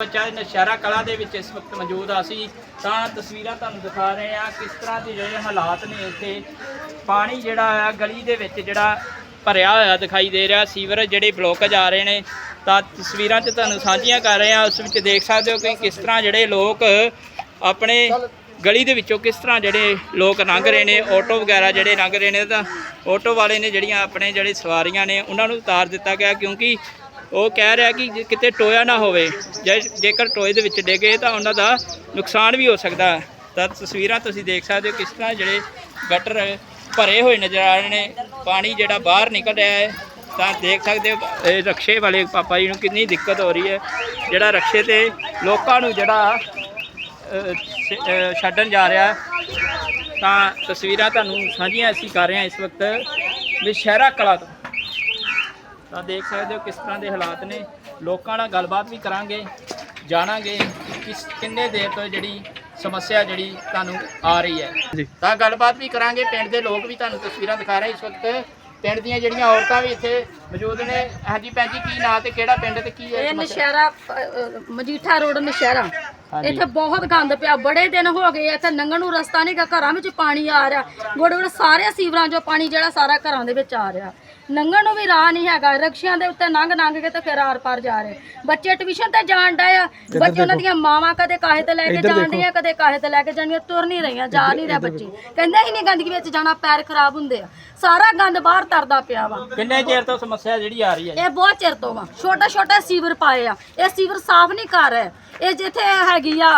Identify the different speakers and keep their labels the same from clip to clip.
Speaker 1: ਬੱਚਾ ਨਸ਼ਹਿਰਾ ਕਲਾ ਦੇ ਵਿੱਚ ਇਸ ਵਕਤ ਮੌਜੂਦ ਆ ਸੀ ਤਾਂ ਤਸਵੀਰਾਂ ਤੁਹਾਨੂੰ ਦਿਖਾ ਰਹੇ ਆ ਕਿਸ ਤਰ੍ਹਾਂ ਦੇ ਜਿਹੜੇ ਹਾਲਾਤ ਨੇ ਇੱਥੇ। ਪਾਣੀ ਜਿਹੜਾ ਆ, ਗਲੀ ਦੇ ਵਿੱਚ ਜਿਹੜਾ ਭਰਿਆ ਹੋਇਆ ਦਿਖਾਈ ਦੇ ਰਿਹਾ, ਸੀਵਰ ਜਿਹੜੇ ਬਲੋਕੇਜ ਆ ਰਹੇ ਨੇ। ਤਾਂ ਤਸਵੀਰਾਂ 'ਚ ਤੁਹਾਨੂੰ ਸਾਂਝੀਆਂ ਕਰ ਰਹੇ ਆ ਉਸ ਵਿੱਚ ਦੇਖ ਸਕਦੇ ਹੋ ਕਿ ਕਿਸ ਤਰ੍ਹਾਂ ਜਿਹੜੇ ਲੋਕ ਆਪਣੇ ਗਲੀ ਦੇ ਵਿੱਚੋਂ ਕਿਸ ਤਰ੍ਹਾਂ ਜਿਹੜੇ ਲੋਕ ਲੰਘ ਰਹੇ ਨੇ, ਆਟੋ ਵਗੈਰਾ ਜਿਹੜੇ ਲੰਘ ਰਹੇ ਨੇ ਤਾਂ ਆਟੋ ਵਾਲੇ ਨੇ ਜਿਹੜੀਆਂ ਆਪਣੇ ਜਿਹੜੇ ਸਵਾਰੀਆਂ ਨੇ, ਉਹਨਾਂ ਨੂੰ ਉਤਾਰ ਦਿੱਤਾ ਗਿਆ ਕਿਉਂਕਿ ਉਹ ਕਹਿ ਰਿਹਾ ਕਿ ਜੇ ਕਿਤੇ ਟੋਇਆ ਨਾ ਹੋਵੇ, ਜੇ ਜੇਕਰ ਟੋਏ ਦੇ ਵਿੱਚ ਡਿੱਗੇ ਤਾਂ ਉਹਨਾਂ ਦਾ ਨੁਕਸਾਨ ਵੀ ਹੋ ਸਕਦਾ ਤਾਂ ਤਸਵੀਰਾਂ ਤੁਸੀਂ ਦੇਖ ਸਕਦੇ ਹੋ ਕਿਸ ਤਰ੍ਹਾਂ ਜਿਹੜੇ ਗਟਰ ਭਰੇ ਹੋਏ ਨਜ਼ਰ ਆ ਰਹੇ ਨੇ, ਪਾਣੀ ਜਿਹੜਾ ਬਾਹਰ ਨਿਕਲ ਰਿਹਾ ਹੈ, ਤਾਂ ਦੇਖ ਸਕਦੇ ਹੋ ਇਹ ਰਕਸ਼ੇ ਵਾਲੇ ਪਾਪਾ ਜੀ ਨੂੰ ਕਿੰਨੀ ਦਿੱਕਤ ਹੋ ਰਹੀ ਹੈ। ਜਿਹੜਾ ਰਕਸ਼ੇ ਤੇ ਲੋਕਾਂ ਨੂੰ ਜਿਹੜਾ ਛੱਡਣ ਜਾ ਰਿਹਾ ਤਾਂ ਤਸਵੀਰਾਂ ਤੁਹਾਨੂੰ ਸਾਂਝੀਆਂ ਅਸੀਂ ਕਰ ਰਹੇ ਹਾਂ ਇਸ ਵਕਤ ਵਿਸ਼ਹਿਰਾ ਕਲਾ ਤੋਂ। ਤਾਂ ਦੇਖ ਸਕਦੇ ਹੋ ਕਿਸ ਤਰ੍ਹਾਂ ਦੇ ਹਾਲਾਤ ਨੇ। ਲੋਕਾਂ ਨਾਲ ਗੱਲਬਾਤ ਵੀ ਕਰਾਂਗੇ ਜਾਣਾਂਗੇ ਕਿ ਕਿਸ ਕਿੰਨੇ ਦੇਰ ਤੋਂ ਜਿਹੜੀ ਸਮੱਸਿਆ ਜਿਹੜੀ ਤੁਹਾਨੂੰ ਆ ਰਹੀ ਹੈ। ਤਾਂ ਗੱਲਬਾਤ ਵੀ ਕਰਾਂਗੇ ਪਿੰਡ ਦੇ ਲੋਕ ਵੀ ਤੁਹਾਨੂੰ ਤਸਵੀਰਾਂ ਦਿਖਾ ਰਹੇ ਇਸ ਵਕਤ। ਪਿੰਡ ਦੀਆਂ ਜਿਹੜੀਆਂ ਔਰਤਾਂ ਵੀ ਇੱਥੇ ਮੌਜੂਦ ਨੇ। ਹਾਂਜੀ ਭੈਣ ਜੀ ਕੀ ਨਾਂ ਤੇ ਕਿਹੜਾ ਪਿੰਡ ਤੇ ਕੀ ਹੈ
Speaker 2: ਇਹ ਨਸ਼ਹਿਰਾ ਮਜੀਠਾ ਰੋਡ ਨਸ਼ਹਿਰਾ। ਇੱਥੇ ਬਹੁਤ ਗੰਦ ਪਿਆ ਬੜੇ ਦਿਨ ਹੋ ਗਏ ਆ, ਇੱਥੇ ਲੰਘਣ ਨੂੰ ਰਸਤਾ ਨਹੀਂ ਗਾ ਘਰਾਂ ਵਿੱਚ ਪਾਣੀ ਆ ਰਿਹਾ। ਗੋੜੇ ਗੋੜੇ ਸਾਰੇ ਸੀਵਰਾਂ 'ਚੋਂ ਪਾਣੀ ਜਿਹੜਾ ਸਾਰਾ ਘਰਾਂ ਦੇ ਵਿੱਚ ਆ ਰਿਹਾ। ਲੰਘਣ ਨੂੰ ਵੀ ਰਾਹ ਨਹੀਂ ਹੈਗਾ ਰਕਸ਼ਿਆਂ ਦੇ ਉੱਤੇ ਲੰਘ ਲੰਘ ਕੇ ਤੇ ਫਿਰ ਆਰ ਪਾਰ ਜਾ ਰਹੇ। ਬੱਚੇ ਟਿਊਸ਼ਨ ਤੇ ਜਾਣ ਡਏ ਆ ਬੱਚੇ ਉਹਨਾਂ ਦੀਆਂ ਮਾਵਾਂ ਕਦੇ ਕਾਹੇ ਤੇ ਲੈ ਕੇ ਜਾਣ ਡੀਆਂ ਕਦੇ ਕਾਹੇ ਤੇ ਲੈ ਕੇ ਜਾਣੀਆਂ ਤੁਰ ਨਹੀਂ ਰਹੀਆਂ ਜਾ ਨਹੀਂ ਰਹੇ ਬੱਚੇ। ਕਹਿੰਦੇ ਹੀ ਨਹੀਂ ਗੰਦਗੀ ਵਿੱਚ ਜਾਣਾ ਪੈਰ ਖਰਾਬ ਹੁੰਦੇ ਆ। ਸਾਰਾ ਗੰਦ ਬਾਹਰ ਤਰਦਾ ਪਿਆ ਵਾ।
Speaker 1: ਕਿੰਨੇ ਚਿਰ ਤੋਂ ਸਮੱਸਿਆ ਜਿਹੜੀ ਆ ਰਹੀ ਹੈ
Speaker 2: ਇਹ ਬਹੁਤ ਚਿਰ ਤੋਂ ਵਾ। ਛੋਟਾ ਛੋਟਾ ਸੀਵਰ ਪਾਏ ਆ। ਇਹ ਸੀਵਰ ਸਾਫ਼ ਨਹੀਂ ਕਰ ਰਹੇ। ਇਹ ਜਿੱਥੇ ਹੈਗੀ ਆ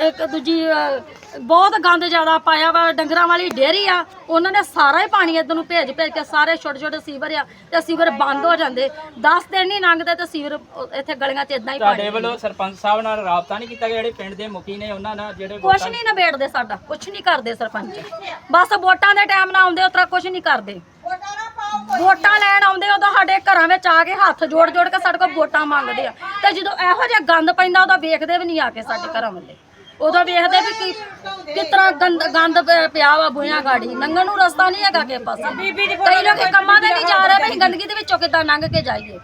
Speaker 2: ਇੱਕ ਦੂਜੀ ਅਹ, ਬਹੁਤ ਗੰਦ ਜ਼ਿਆਦਾ ਪਾਇਆ ਵਾ ਡੰਗਰਾਂ ਵਾਲੀ ਡੇਅਰੀ ਆ। ਉਹਨਾਂ ਨੇ ਸਾਰਾ ਹੀ ਪਾਣੀ ਇੱਧਰ ਨੂੰ ਭੇਜ ਭੇਜ ਕੇ ਸਾਰੇ ਛੋਟੇ ਛੋਟੇ ਸੀਵਰ ਆ ਤੇ ਸੀਵਰ ਬੰਦ ਹੋ ਜਾਂਦੇ। 10 ਦਿਨ ਨਹੀਂ ਲੰਘਦੇ ਤੇ ਸੀਵਰ ਉਹ ਇੱਥੇ ਗਲੀਆਂ 'ਚ ਇਦਾਂ ਹੀ
Speaker 1: ਤੁਹਾਡੇ
Speaker 2: ਪਾਣੀ
Speaker 1: ਵੱਲੋਂ ਸਰਪੰਚ ਸਾਹਿਬ ਨਾਲ ਰਾਬਤਾ ਨਹੀਂ ਕੀਤਾ ਗਿਆ? ਜਿਹੜੇ ਪਿੰਡ ਦੇ ਮੁਖੀ ਨੇ ਉਹਨਾਂ ਨਾਲ ਜਿਹੜੇ
Speaker 2: ਕੁਛ ਨਹੀਂ ਨਿਬੇੜਦੇ ਸਾਡਾ ਕੁਛ ਨਹੀਂ ਕਰਦੇ ਸਰਪੰਚ। ਬਸ ਵੋਟਾਂ ਦੇ ਟਾਈਮ ਨਾਲ ਆਉਂਦੇ ਉਤਰਾ ਕੁਛ ਨਹੀਂ ਕਰਦੇ। ਵੋਟਾਂ ਲੈਣ ਆਉਂਦੇ ਉਦੋਂ ਸਾਡੇ ਘਰਾਂ ਵਿੱਚ ਆ ਕੇ ਹੱਥ ਜੋੜ ਜੋੜ ਕੇ ਸਾਡੇ ਕੋਲ ਵੋਟਾਂ ਮੰਗਦੇ ਆ। ਤੇ ਜਦੋਂ ਇਹੋ ਜਿਹਾ ਗੰਦ ਪੈਂਦਾ ਉਦੋਂ ਵੇਖਦੇ ਵੀ ਨਹੀਂ ਆ ਕੇ ਸਾਡੇ ਘਰਾਂ ਵੱਲੇ। ਉਦੋਂ ਵੇਖਦੇ ਵੀ ਕੀ ਕਿਸ ਤਰ੍ਹਾਂ ਗੰਦ ਗੰਦ ਪ- ਪਿਆ ਵਾ ਬੁਹਿਆਂ ਗਾੜੀ। ਲੰਘਣ ਨੂੰ ਰਸਤਾ ਨਹੀਂ ਹੈਗਾ ਕਿਸੇ ਪਾਸੇ। ਕਈ ਲੋਕ ਕੰਮਾਂ ਤੇ ਨਹੀਂ ਜਾ ਰਹੇ ਵੀ ਗੰਦਗੀ ਦੇ ਵਿੱਚੋਂ ਕਿੱਦਾਂ ਲੰਘ ਕੇ ਜਾਈਏ।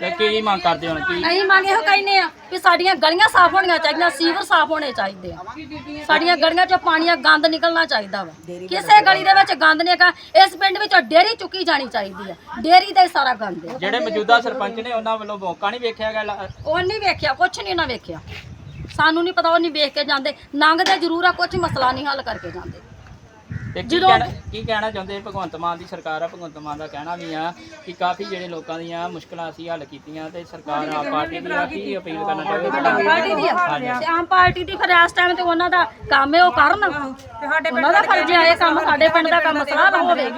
Speaker 1: ਤੇ ਕੀ ਮੰਗ ਕਰਦੇ ਹੋ ਕੀ?
Speaker 2: ਅਸੀਂ ਮੰਗ ਇਹੋ ਕਹਿੰਦੇ ਆ ਵੀ ਸਾਡੀਆਂ ਗਲੀਆਂ ਸਾਫ਼ ਹੋਣੀਆਂ ਚਾਹੀਦੀਆਂ ਸੀਵਰ ਸਾਫ਼ ਹੋਣੇ ਚਾਹੀਦੇ ਆ। ਸਾਡੀਆਂ ਗਲੀਆਂ 'ਚੋਂ ਪਾਣੀ ਦਾ ਗੰਦ ਨਿਕਲਣਾ ਚਾਹੀਦਾ ਵਾ। ਕਿਸੇ ਗਲੀ ਦੇ ਵਿੱਚ ਗੰਦ ਨਹੀਂ ਹੈਗਾ ਇਸ ਪਿੰਡ ਵਿੱਚੋਂ ਡੇਰੀ ਚੁੱਕੀ ਜਾਣੀ ਚਾਹੀਦੀ ਆ। ਡੇਰੀ ਦਾ ਹੀ ਸਾਰਾ ਗੰਦ ਹੈ
Speaker 1: ਜਿਹੜੇ ਮੌਜੂਦਾ ਸਰਪੰਚ ਨੇ ਉਹਨਾਂ ਵੱਲੋਂ ਮੌਕਾ ਨਹੀਂ ਵੇਖਿਆ ਗਿਆ ਲਾ-
Speaker 2: ਉਹ ਨਹੀਂ ਵੇਖਿਆ ਕੁਛ ਨਹੀਂ ਉਹਨਾਂ ਵੇਖਿਆ। ਸਾਨੂੰ ਨਹੀਂ ਪਤਾ ਉਹ ਨਹੀਂ ਵੇਖ ਕੇ ਜਾਂਦੇ। ਲੰਘਦੇ ਜ਼ਰੂਰ ਆ ਕੁਛ ਮਸਲਾ ਨਹੀਂ ਹੱਲ ਕਰਕੇ ਜਾਂਦੇ।
Speaker 1: ਤੇ ਕੀ
Speaker 2: ਜਦੋਂ-
Speaker 1: ਕਹਿਣਾ ਕੀ ਕਹਿਣਾ ਚਾਹੁੰਦੇ? ਭਗਵੰਤ ਮਾਨ ਦੀ ਸਰਕਾਰ ਆ ਭਗਵੰਤ ਮਾਨ ਦਾ ਕਹਿਣਾ ਵੀ ਆ ਕਿ ਕਾਫੀ ਜਿਹੜੇ ਲੋਕਾਂ ਦੀਆਂ ਮੁਸ਼ਕਲਾਂ ਅਸੀਂ ਹੱਲ ਕੀਤੀਆਂ ਤੇ ਸਰਕਾਰ ਆਪ ਪਾਰਟੀ ਦੀ ਆ ਕੀ ਅਪੀਲ ਕਰਨਾ ਚਾਹੁੰਦੇ?
Speaker 2: ਆਮ ਪਾਰਟੀ ਦੀ ਆ। ਤੇ ਆਮ ਪਾਰਟੀ ਦੀ ਫਿਰ ਇਸ ਟਾਈਮ ਤੇ ਉਹਨਾਂ ਦਾ ਕੰਮ ਹੈ ਉਹ ਕਰਨ। ਉਹਨਾਂ ਦਾ ਫਰਜ਼ ਹੈ ਇਹ ਕੰਮ ਸਾਡੇ ਪਿੰਡ ਦਾ ਕੰਮ ਮਸਲਾ ਨਾ ਹੋਵੇ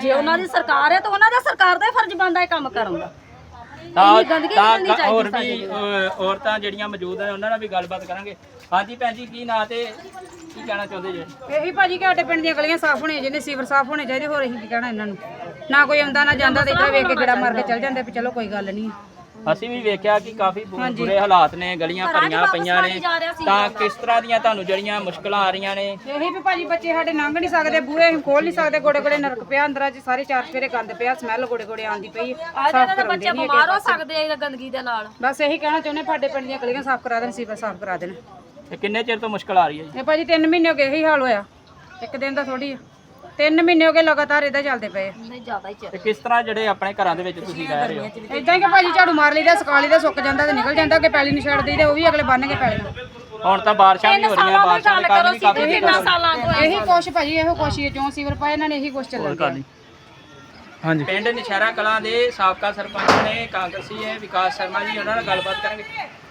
Speaker 2: ਜੇ ਉਹਨਾਂ ਦੀ ਸਰਕਾਰ ਹੈ ਤਾਂ ਉਹਨਾਂ ਦਾ ਸਰਕਾਰ ਦਾ ਹੀ ਫਰਜ਼ ਬਣਦਾ ਇਹ ਕੰਮ ਕਰਨ ਦਾ।
Speaker 1: ਤਾਂ ਤਾਂ ਹੋਰ ਵੀ ਔਰਤਾਂ ਜਿਹੜੀਆਂ ਮੌਜੂਦ ਨੇ ਉਹਨਾਂ ਨਾਲ ਵੀ ਗੱਲਬਾਤ ਕਰਾਂਗੇ। ਹਾਂਜੀ ਭੈਣ ਜੀ ਕੀ ਨਾਂ ਤੇ ਕੀ ਕਹਿਣਾ ਚਾਹੁੰਦੇ ਜੀ?
Speaker 3: ਇਹੀ ਭਾਜੀ ਕਿ ਸਾਡੇ ਪਿੰਡ ਦੀਆਂ ਗਲੀਆਂ ਸਾਫ਼ ਹੋਣੀਆਂ ਚਾਹੀਦੀਆਂ ਸੀਵਰ ਸਾਫ਼ ਹੋਣੇ ਚਾਹੀਦੇ ਹੋਰ ਅਸੀਂ ਕੀ ਕਹਿਣਾ ਇਹਨਾਂ ਨੂੰ। ਨਾ ਕੋਈ ਆਉਂਦਾ ਨਾ ਜਾਂਦਾ ਤੇ ਇੱਦਾਂ ਵੇਖ ਕੇ ਗੇੜਾ ਮਾਰ ਕੇ ਚੱਲ ਜਾਂਦੇ ਵੀ ਚਲੋ ਕੋਈ ਗੱਲ ਨਹੀਂ।
Speaker 1: ਅਸੀਂ ਵੀ ਵੇਖਿਆ ਕਿ ਕਾਫੀ ਬੁ- ਬੁਰੇ ਹਾਲਾਤ ਨੇ ਗਲੀਆਂ ਭਰੀਆਂ ਪਈਆਂ ਨੇ। ਤਾਂ ਕਿਸ ਤਰ੍ਹਾਂ ਦੀਆਂ ਤੁਹਾਨੂੰ ਜਿਹੜੀਆਂ ਮੁਸ਼ਕਲਾਂ ਆ ਰਹੀਆਂ ਨੇ?
Speaker 3: ਇਹੀ ਵੀ ਭਾਜੀ ਬੱਚੇ ਸਾਡੇ ਲੰਘ ਨਹੀਂ ਸਕਦੇ ਬੂਹੇ ਅਸੀਂ ਖੋਲ ਨਹੀਂ ਸਕਦੇ ਗੋੜੇ ਗੋੜੇ ਨਰਕ ਪਿਆ ਅੰਦਰਾਂ 'ਚ ਸਾਰੇ ਚਾਰ ਫੇਰੇ ਗੰਦ ਪਿਆ ਸਮੈਲ ਗੋੜੇ ਗੋੜੇ ਆਉਂਦੀ ਪਈ ਸਾਫ਼
Speaker 2: ਦੇ
Speaker 3: ਕਰਾਉਂਦੇ
Speaker 2: ਬੱਚੇ
Speaker 3: ਨਹੀਂ
Speaker 2: ਬਿਮਾਰ ਹੋ ਸਕਦੇ ਆ ਇਹ ਗੰਦਗੀ ਦੇ ਨਾਲ।
Speaker 3: ਬਸ ਇਹੀ ਕਹਿਣਾ ਚਾਹੁੰਦੇ ਸਾਡੇ ਪਿੰਡ ਦੀਆਂ ਗਲੀਆਂ ਸਾਫ਼ ਕਰਾ ਦੇਣ ਸੀਵਰ ਸਾਫ਼ ਕਰਾ ਦੇਣ।
Speaker 1: ਤੇ ਕਿੰਨੇ ਚਿਰ ਤੋਂ ਮੁਸ਼ਕਲ ਆ ਰਹੀ ਹੈ ਜੀ?
Speaker 3: ਇਹ ਭਾਜੀ 3 ਮਹੀਨੇ ਹੋ ਗਏ ਇਹੀ ਹਾਲ ਹੋਇਆ। ਇੱਕ ਦਿਨ ਦਾ ਥੋੜੀ ਆ। 3 ਮਹੀਨੇ ਹੋ ਗਏ ਲਗਾਤਾਰ ਇਦਾਂ ਚੱਲਦੇ ਪਏ
Speaker 2: ਨਹੀਂ ਜ਼ਿਆਦਾ ਹੀ ਚਿਰ
Speaker 1: ਤੇ ਕਿਸ ਤਰ੍ਹਾਂ ਜਿਹੜੇ ਆਪਣੇ ਘਰਾਂ ਦੇ ਵਿੱਚ ਤੁਸੀਂ ਰਹਿ ਰਹੇ ਹੋ?
Speaker 3: ਇਦਾਂ ਹੀ ਕਿ ਭਾਜੀ ਝਾੜੂ ਮਾਰ ਲਈਦਾ ਸਕਾਲੀ ਦਾ ਸੁੱਕ ਜਾਂਦਾ ਤੇ ਨਿਕਲ ਜਾਂਦਾ ਅੱਗੇ ਪੈਲੀ ਨੂੰ ਛੱਡ ਦਈਦਾ ਉਹ ਵੀ ਅਗਲੇ ਬੰਨ ਕੇ ਪੈਲੀ ਨੂੰ।
Speaker 1: ਹੁਣ ਤਾਂ ਬਾਰਿਸ਼ਾਂ ਵੀ ਹੋ ਰਹੀਆਂ ਬਾਰਿਸ਼ਾਂ ਦੇ ਕਾਰਨ ਵੀ ਕਾਫੀ
Speaker 3: ਇਹੀ ਕੁਛ ਭਾਜੀ ਇਹੋ ਕੁਛ ਹੀ ਹੈ ਜੋ ਸੀਵਰ ਪਾਏ ਇਹਨਾਂ ਨੇ ਇਹੀ ਕੁਛ ਚੱਲਣ ਦਿਆ।
Speaker 4: ਹਾਂਜੀ।
Speaker 1: ਪਿੰਡ ਨਿਸ਼ਾਰਾ ਕਲਾਂ ਦੇ ਸਾਬਕਾ ਸਰਪੰਚ ਨੇ ਕਾਂਗਰਸੀ ਹੈ ਵਿਕਾਸ ਸ਼ਰਮਾ ਜੀ ਉਹਨਾਂ ਨਾਲ ਗੱਲਬਾਤ ਕਰਾਂਗੇ।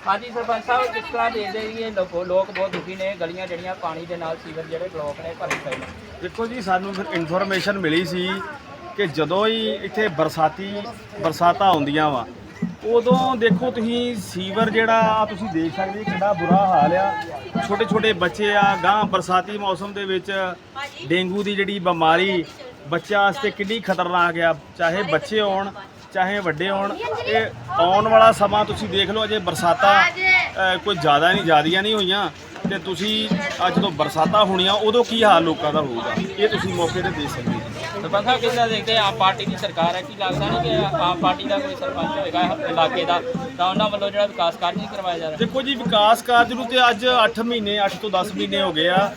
Speaker 1: ਹਾਂਜੀ ਸਰਪੰਚ ਸਾਹਿਬ ਕਿਸ ਤਰ੍ਹਾਂ ਦੇਖਦੇ ਜੀ ਇਹ ਲੋਕ ਲੋਕ ਬਹੁਤ ਦੁਖੀ ਨੇ ਗਲੀਆਂ ਜਿਹੜੀਆਂ ਪਾਣੀ ਦੇ ਨਾਲ ਸੀਵਰ ਜਿਹੜੇ ਬਲੌਕ ਨੇ ਭਰੇ ਪਏ ਨੇ।
Speaker 4: ਦੇਖੋ ਜੀ ਸਾਨੂੰ ਫਿਰ ਇਨਫੋਰਮੇਸ਼ਨ ਮਿਲੀ ਸੀ ਕਿ ਜਦੋਂ ਹੀ ਇੱਥੇ ਬਰਸਾਤੀ ਬਰਸਾਤਾਂ ਆਉਂਦੀਆਂ ਵਾ ਉਦੋਂ ਦੇਖੋ ਤੁਸੀਂ ਸੀਵਰ ਜਿਹੜਾ ਆ ਤੁਸੀਂ ਦੇਖ ਸਕਦੇ ਕਿੰਨਾ ਬੁਰਾ ਹਾਲ ਆ। ਛੋਟੇ ਛੋਟੇ ਬੱਚੇ ਆ ਗਾਂ ਬਰਸਾਤੀ ਮੌਸਮ ਦੇ ਵਿੱਚ ਡੇਂਗੂ ਦੀ ਜਿਹੜੀ ਬਿਮਾਰੀ ਬੱਚਿਆਂ ਵਾਸਤੇ ਕਿੰਨੀ ਖਤਰਨਾਕ ਆ ਚਾਹੇ ਬੱਚੇ ਹੋਣ ਚਾਹੇ ਵੱਡੇ ਹੋਣ। ਇਹ ਆਉਣ ਵਾਲਾ ਸਮਾਂ ਤੁਸੀਂ ਦੇਖ ਲਓ ਅਜੇ ਬਰਸਾਤਾਂ ਕੋਈ ਜ਼ਿਆਦਾ ਨਹੀਂ ਜ਼ਿਆਦੀਆਂ ਨਹੀਂ ਹੋਈਆਂ। ਤੇ ਤੁਸੀਂ ਅੱਜ ਜਦੋਂ ਬਰਸਾਤਾਂ ਹੋਣੀਆਂ ਉਦੋਂ ਕੀ ਹਾਲ ਲੋਕਾਂ ਦਾ ਹੋਊਗਾ? ਇਹ ਤੁਸੀਂ ਮੌਕੇ ਤੇ ਦੇਖ ਸਕਦੇ ਹੋ।
Speaker 1: ਸਰਪੰਚ ਸਾਹਿਬ ਕਿਸ ਤਰ੍ਹਾਂ ਦੇਖਦੇ ਆ? ਆਮ ਪਾਰਟੀ ਦੀ ਸਰਕਾਰ ਹੈ ਕੀ ਲੱਗਦਾ ਨਹੀਂ ਕਿ ਆਮ ਪਾਰਟੀ ਦਾ ਕੋਈ ਸਰਪੰਚ ਹੋਏਗਾ ਇਲਾਕੇ ਦਾ? ਤਾਂ ਉਹਨਾਂ ਵੱਲੋਂ ਜਿਹੜਾ ਵਿਕਾਸ ਕਾਰਜ ਨਹੀਂ ਕਰਵਾਇਆ ਜਾ ਰਿਹਾ।
Speaker 4: ਦੇਖੋ ਜੀ ਵਿਕਾਸ ਕਾਰਜ ਨੂੰ ਤੇ ਅੱਜ 8 ਮਹੀਨੇ 8 ਤੋਂ 10 ਮਹੀਨੇ ਹੋ ਗਏ ਆ।